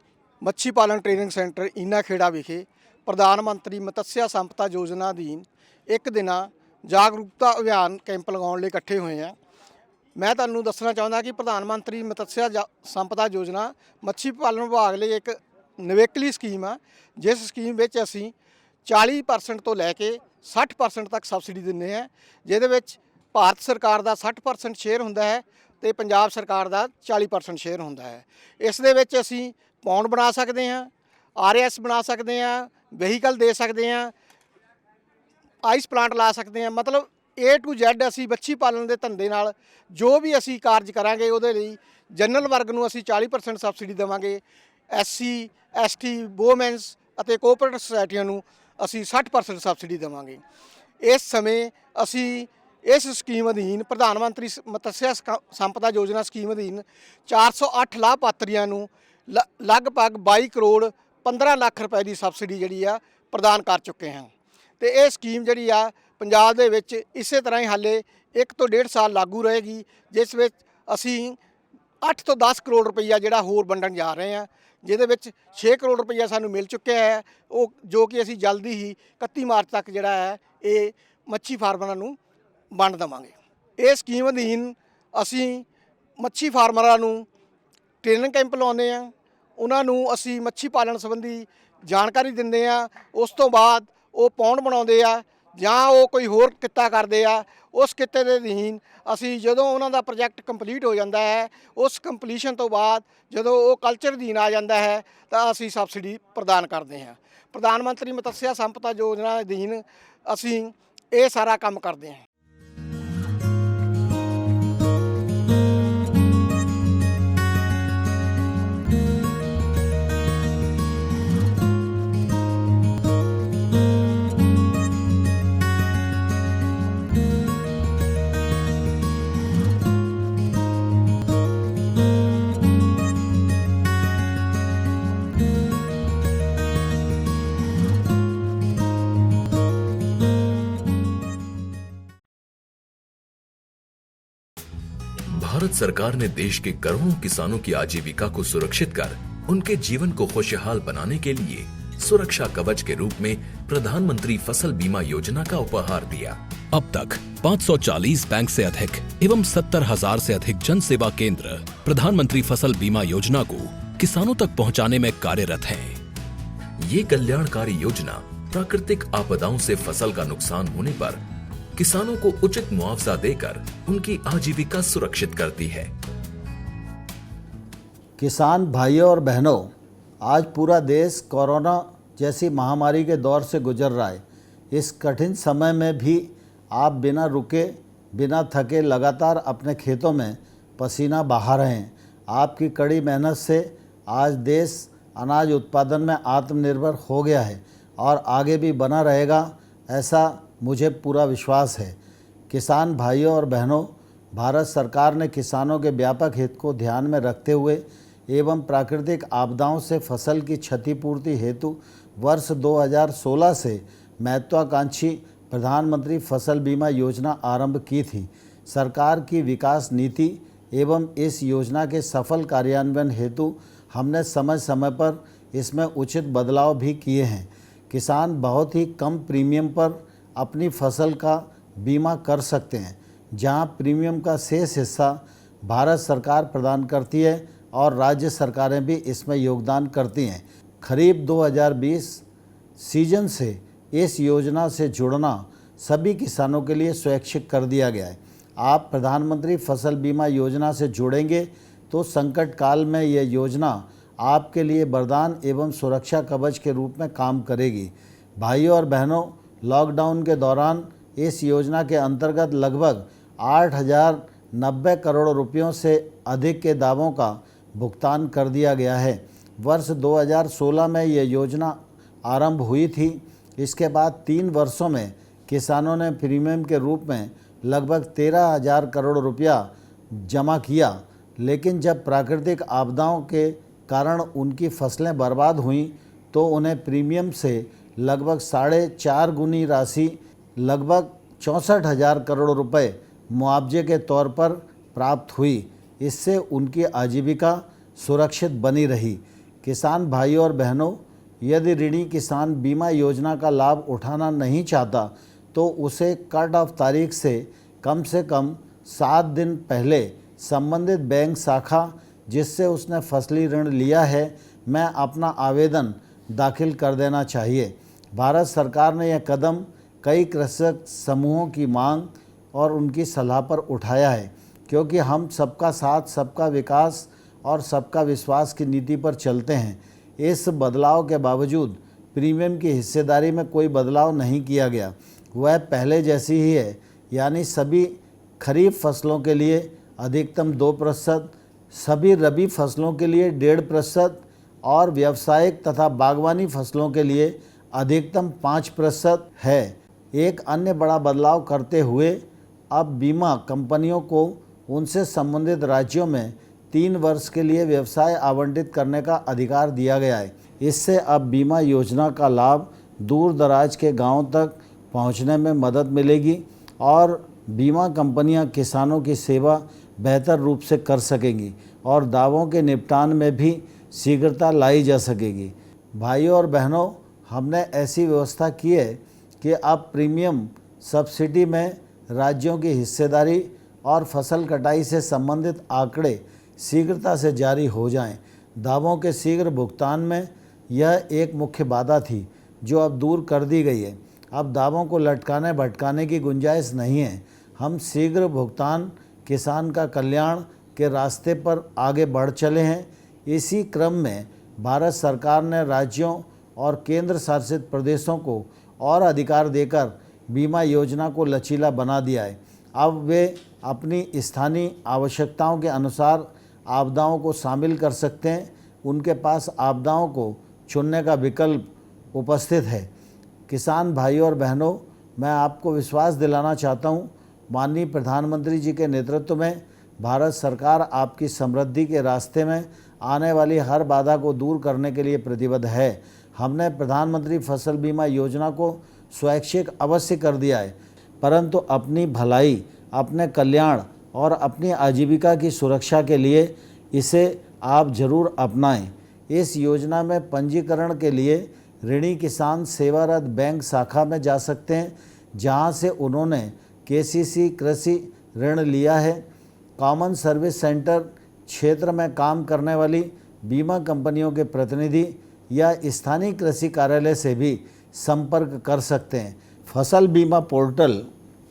ਮੱਛੀ ਪਾਲਣ ਟ੍ਰੇਨਿੰਗ ਸੈਂਟਰ ਈਨਾ ਖੇੜਾ ਵਿਖੇ ਪ੍ਰਧਾਨ ਮੰਤਰੀ ਮਤਸਿਆ ਸੰਪਦਾ ਯੋਜਨਾ ਅਧੀਨ ਇੱਕ ਦਿਨਾ ਜਾਗਰੂਕਤਾ ਅਭਿਆਨ ਕੈਂਪ ਲਗਾਉਣ ਲਈ ਇਕੱਠੇ ਹੋਏ ਹਾਂ। ਮੈਂ ਤੁਹਾਨੂੰ ਦੱਸਣਾ ਚਾਹੁੰਦਾ ਕਿ ਪ੍ਰਧਾਨ ਮੰਤਰੀ ਮਤਸਿਆ ਜਾ- ਸੰਪਦਾ ਯੋਜਨਾ ਮੱਛੀ ਪਾਲਣ ਵਿਭਾਗ ਲਈ ਇੱਕ ਨਿਵੇਕਲੀ ਸਕੀਮ ਆ, ਜਿਸ ਸਕੀਮ ਵਿੱਚ ਅਸੀਂ 40% ਤੋਂ ਲੈ ਕੇ 60% ਤੱਕ ਸਬਸਿਡੀ ਦਿੰਦੇ ਹਾਂ, ਜਿਹਦੇ ਵਿੱਚ ਭਾਰਤ ਸਰਕਾਰ ਦਾ 60% ਸ਼ੇਅਰ ਹੁੰਦਾ ਹੈ ਤੇ ਪੰਜਾਬ ਸਰਕਾਰ ਦਾ 40% ਸ਼ੇਅਰ ਹੁੰਦਾ ਹੈ। ਇਸ ਦੇ ਵਿੱਚ ਅਸੀਂ ਪੌਂਡ ਬਣਾ ਸਕਦੇ ਹਾਂ ਆਰਐਸ ਬਣਾ ਸਕਦੇ ਹਾਂ, ਵਹੀਕਲ ਦੇ ਸਕਦੇ ਹਾਂ, ਆਈਸ ਪਲਾਂਟ ਲਾ ਸਕਦੇ ਹਾਂ। ਮਤਲਬ A to Z ਅਸੀਂ ਬੱਚੀ ਪਾਲਣ ਦੇ ਧੰਦੇ ਨਾਲ ਜੋ ਵੀ ਅਸੀਂ ਕਾਰਜ ਕਰਾਂਗੇ ਉਹਦੇ ਲਈ ਜਨਰਲ ਵਰਗ ਨੂੰ ਅਸੀਂ 40% ਸਬਸਿਡੀ ਦੇਵਾਂਗੇ। ਐਸਸੀ ਐਸਟੀ ਵੋਮੈਨਸ ਅਤੇ ਕੋਆਪਰੇਟਿਵ ਸੁਸਾਇਟੀਆਂ ਨੂੰ ਅਸੀਂ 60% ਸਬਸਿਡੀ ਦੇਵਾਂਗੇ। ਇਸ ਸਮੇਂ ਅਸੀਂ ਇਸ ਸਕੀਮ ਅਧੀਨ ਪ੍ਰਧਾਨ ਮੰਤਰੀ ਸ- ਮਤਸਿਆ ਸਕਾ- ਸੰਪਦਾ ਯੋਜਨਾ ਸਕੀਮ ਅਧੀਨ 408 ਲਾਭਪਾਤਰੀਆਂ ਨੂੰ ਲ- ਲਗਭਗ 22 ਕਰੋੜ 15 ਲੱਖ ਰੁਪਏ ਦੀ ਸਬਸਿਡੀ ਜਿਹੜੀ ਆ ਪ੍ਰਦਾਨ ਕਰ ਚੁੱਕੇ ਹਾਂ। ਤੇ ਇਹ ਸਕੀਮ ਜਿਹੜੀ ਆ ਪੰਜਾਬ ਦੇ ਵਿੱਚ ਇਸੇ ਤਰ੍ਹਾਂ ਹੀ ਹਾਲੇ 1 ਤੋਂ 1.5 ਸਾਲ ਲਾਗੂ ਰਹੇਗੀ, ਜਿਸ ਵਿੱਚ ਅਸੀਂ 8 ਤੋਂ 10 ਕਰੋੜ ਰੁਪਈਆ ਜਿਹੜਾ ਹੋਰ ਵੰਡਣ ਜਾ ਰਹੇ ਹਾਂ, ਜਿਹਦੇ ਵਿੱਚ 6 ਕਰੋੜ ਰੁਪਈਆ ਸਾਨੂੰ ਮਿਲ ਚੁੱਕਿਆ ਹੈ। ਉਹ ਜੋ ਕਿ ਅਸੀਂ ਜਲਦੀ ਹੀ 31 ਮਾਰਚ ਤੱਕ ਜਿਹੜਾ ਹੈ, ਇਹ ਮੱਛੀ ਫਾਰਮਰਾਂ ਨੂੰ ਵੰਡ ਦੇਵਾਂਗੇ। ਇਹ ਸਕੀਮ ਅਧੀਨ ਅਸੀਂ ਮੱਛੀ ਫਾਰਮਰਾਂ ਨੂੰ ਟ੍ਰੇਨਿੰਗ ਕੈਂਪ ਲਾਉਂਦੇ ਆ ਉਹਨਾਂ ਨੂੰ ਅਸੀਂ ਮੱਛੀ ਪਾਲਣ ਸੰਬੰਧੀ ਜਾਣਕਾਰੀ ਦਿੰਦੇ ਆ ਉਸ ਤੋਂ ਬਾਅਦ ਉਹ ਪੌਂਡ ਬਣਾਉਂਦੇ ਆ ਜਾਂ ਉਹ ਕੋਈ ਹੋਰ ਕਿੱਤਾ ਕਰਦੇ ਆ। ਉਸ ਕਿੱਤੇ ਦੇ ਅਧੀਨ ਅਸੀਂ ਜਦੋਂ ਉਹਨਾਂ ਦਾ ਪ੍ਰੋਜੈਕਟ ਕੰਪਲੀਟ ਹੋ ਜਾਂਦਾ ਹੈ, ਉਸ ਕੰਪਲੀਸ਼ਨ ਤੋਂ ਬਾਅਦ ਜਦੋਂ ਉਹ ਕਲਚਰ ਅਧੀਨ ਆ ਜਾਂਦਾ ਹੈ, ਤਾਂ ਅਸੀਂ ਸਬਸਿਡੀ ਪ੍ਰਦਾਨ ਕਰਦੇ ਹਾਂ। ਪ੍ਰਧਾਨ ਮੰਤਰੀ ਮਤਸਿਆ ਸੰਪਦਾ ਯੋਜਨਾ ਅਧੀਨ ਅਸੀਂ ਇਹ ਸਾਰਾ ਕੰਮ ਕਰਦੇ ਹਾਂ। सरकार ने देश के करोड़ों किसानों की आजीविका को सुरक्षित कर उनके जीवन को खुशहाल बनाने के लिए सुरक्षा कवच के रूप में प्रधानमंत्री फ़सल बीमा योजना का उपहार दिया अब तक 540 बैंक से अधिक एवं सत्तर हज़ार से अधिक जन सेवा केंद्र प्रधानमंत्री फ़सल बीमा योजना को किसानों तक पहुँचाने में कार्यरत हैं। ये कल्याणकारी योजना प्राकृतिक आपदाओं से फ़सल का नुकसान होने पर किसानों को उचित मुआवजा देकर उनकी आजीविका सुरक्षित करती है। किसान भाइयों और बहनों, आज पूरा देश कोरोना जैसी महामारी के दौर से गुजर रहा है। इस कठिन समय में भी आप बिना रुके, बिना थके लगातार अपने खेतों में पसीना बहा रहे हैं। आपकी कड़ी मेहनत से आज देश अनाज उत्पादन में आत्मनिर्भर हो गया है और आगे भी बना रहेगा, ऐसा मुझे पूरा विश्वास है। किसान भाइयों और बहनों, भारत सरकार ने किसानों के व्यापक हित को ध्यान में रखते हुए एवं प्राकृतिक आपदाओं से फ़सल की क्षतिपूर्ति हेतु वर्ष 2016 से महत्वाकांक्षी प्रधानमंत्री फ़सल बीमा योजना आरंभ की थी। सरकार की विकास नीति एवं इस योजना के सफल कार्यान्वयन हेतु हमने समय समय पर इसमें उचित बदलाव भी किए हैं। किसान बहुत ही कम प्रीमियम पर अपनी फ़सल का बीमा कर सकते हैं, जहाँ प्रीमियम का शेष हिस्सा भारत सरकार प्रदान करती है और राज्य सरकारें भी इसमें योगदान करती हैं। खरीफ 2020 सीज़न से इस योजना से जुड़ना सभी किसानों के लिए स्वैच्छिक कर दिया गया है। आप प्रधानमंत्री फ़सल बीमा योजना से जुड़ेंगे तो संकट काल में यह योजना आपके लिए वरदान एवं सुरक्षा कवच के रूप में काम करेगी। भाइयों और बहनों लॉकडाउन के दौरान इस योजना के अंतर्गत लगभग आठ हज़ार नब्बे करोड़ रुपयों से अधिक के दावों का भुगतान कर दिया गया है। वर्ष 2016 में यह योजना आरंभ हुई थी। इसके बाद तीन वर्षों में किसानों ने प्रीमियम के रूप में लगभग तेरह हज़ार करोड़ रुपया जमा किया। लेकिन जब प्राकृतिक आपदाओं के कारण उनकी फ़सलें बर्बाद हुईं तो उन्हें प्रीमियम से लगभग साढ़े चार गुनी राशि, लगभग चौंसठ हज़ार करोड़ रुपए मुआवजे के तौर पर प्राप्त हुई। इससे उनकी आजीविका सुरक्षित बनी रही। किसान भाइयों और बहनों, यदि ऋणी किसान बीमा योजना का लाभ उठाना नहीं चाहता तो उसे कट ऑफ़ तारीख से कम से कम सात दिन पहले संबंधित बैंक शाखा, जिससे उसने फसली ऋण लिया है, मैं अपना आवेदन दाखिल कर देना चाहिए। भारत सरकार ने यह कदम कई कृषक समूहों की मांग और उनकी सलाह पर उठाया है, क्योंकि हम सबका साथ, सबका विकास और सबका विश्वास की नीति पर चलते हैं। इस बदलाव के बावजूद प्रीमियम की हिस्सेदारी में कोई बदलाव नहीं किया गया। वह पहले जैसी ही है, यानी सभी खरीफ फ़सलों के लिए अधिकतम दो प्रतिशत, सभी रबी फ़सलों के लिए डेढ़ प्रतिशत और व्यावसायिक तथा बागवानी फ़सलों के लिए अधिकतम पाँच प्रतिशत है। एक अन्य बड़ा बदलाव करते हुए, अब बीमा कंपनियों को उनसे संबंधित राज्यों में तीन वर्ष के लिए व्यवसाय आवंटित करने का अधिकार दिया गया है। इससे अब बीमा योजना का लाभ दूर दराज के गाँवों तक पहुँचने में मदद मिलेगी और बीमा कंपनियाँ किसानों की सेवा बेहतर रूप से कर सकेंगी और दावों के निपटान में भी शीघ्रता लाई जा सकेगी। भाइयों और बहनों हमने ऐसी व्यवस्था की है कि अब प्रीमियम सब्सिडी में राज्यों की हिस्सेदारी और फ़सल कटाई से संबंधित आंकड़े शीघ्रता से जारी हो जाएँ। दावों के शीघ्र भुगतान में यह एक मुख्य बाधा थी, जो अब दूर कर दी गई है। अब दावों को लटकाने भटकाने की गुंजाइश नहीं है। हम शीघ्र भुगतान, किसान का कल्याण के रास्ते पर आगे बढ़ चले हैं। इसी क्रम में भारत सरकार ने राज्यों और केंद्र शासित प्रदेशों को और अधिकार देकर बीमा योजना को लचीला बना दिया है। अब वे अपनी स्थानीय आवश्यकताओं के अनुसार आपदाओं को शामिल कर सकते हैं। उनके पास आपदाओं को चुनने का विकल्प उपस्थित है। किसान भाइयों और बहनों, मैं आपको विश्वास दिलाना चाहता हूँ, माननीय प्रधानमंत्री जी के नेतृत्व में भारत सरकार आपकी समृद्धि के रास्ते में आने वाली हर बाधा को दूर करने के लिए प्रतिबद्ध है। हमने प्रधानमंत्री फ़सल बीमा योजना को स्वैच्छिक अवश्य कर दिया है, परंतु अपनी भलाई, अपने कल्याण और अपनी आजीविका की सुरक्षा के लिए इसे आप ज़रूर अपनाएँ। इस योजना में पंजीकरण के लिए ऋणी किसान सेवारत बैंक शाखा में जा सकते हैं, जहाँ से उन्होंने केसीसी कृषि ऋण लिया है। कॉमन सर्विस सेंटर क्षेत्र में काम करने वाली बीमा कंपनियों के प्रतिनिधि या स्थानीय कृषि कार्यालय से भी संपर्क कर सकते हैं। फ़सल बीमा पोर्टल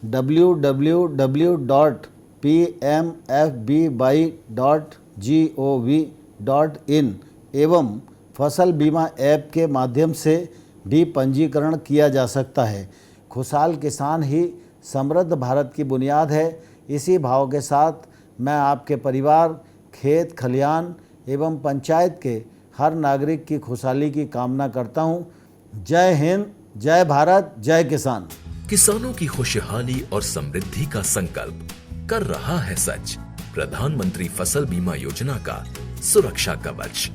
www.pmfby.gov.in एवं फ़सल बीमा ऐप के माध्यम से भी पंजीकरण किया जा सकता है। खुशहाल किसान ही समृद्ध भारत की बुनियाद है। इसी भाव के साथ मैं आपके परिवार, खेत खलियान एवं पंचायत के हर नागरिक की खुशहाली की कामना करता हूँ। जय हिंद, जय भारत, जय किसान। किसानों की खुशहाली और समृद्धि का संकल्प कर रहा है सच। प्रधानमंत्री फ़सल बीमा योजना का सुरक्षा कवच।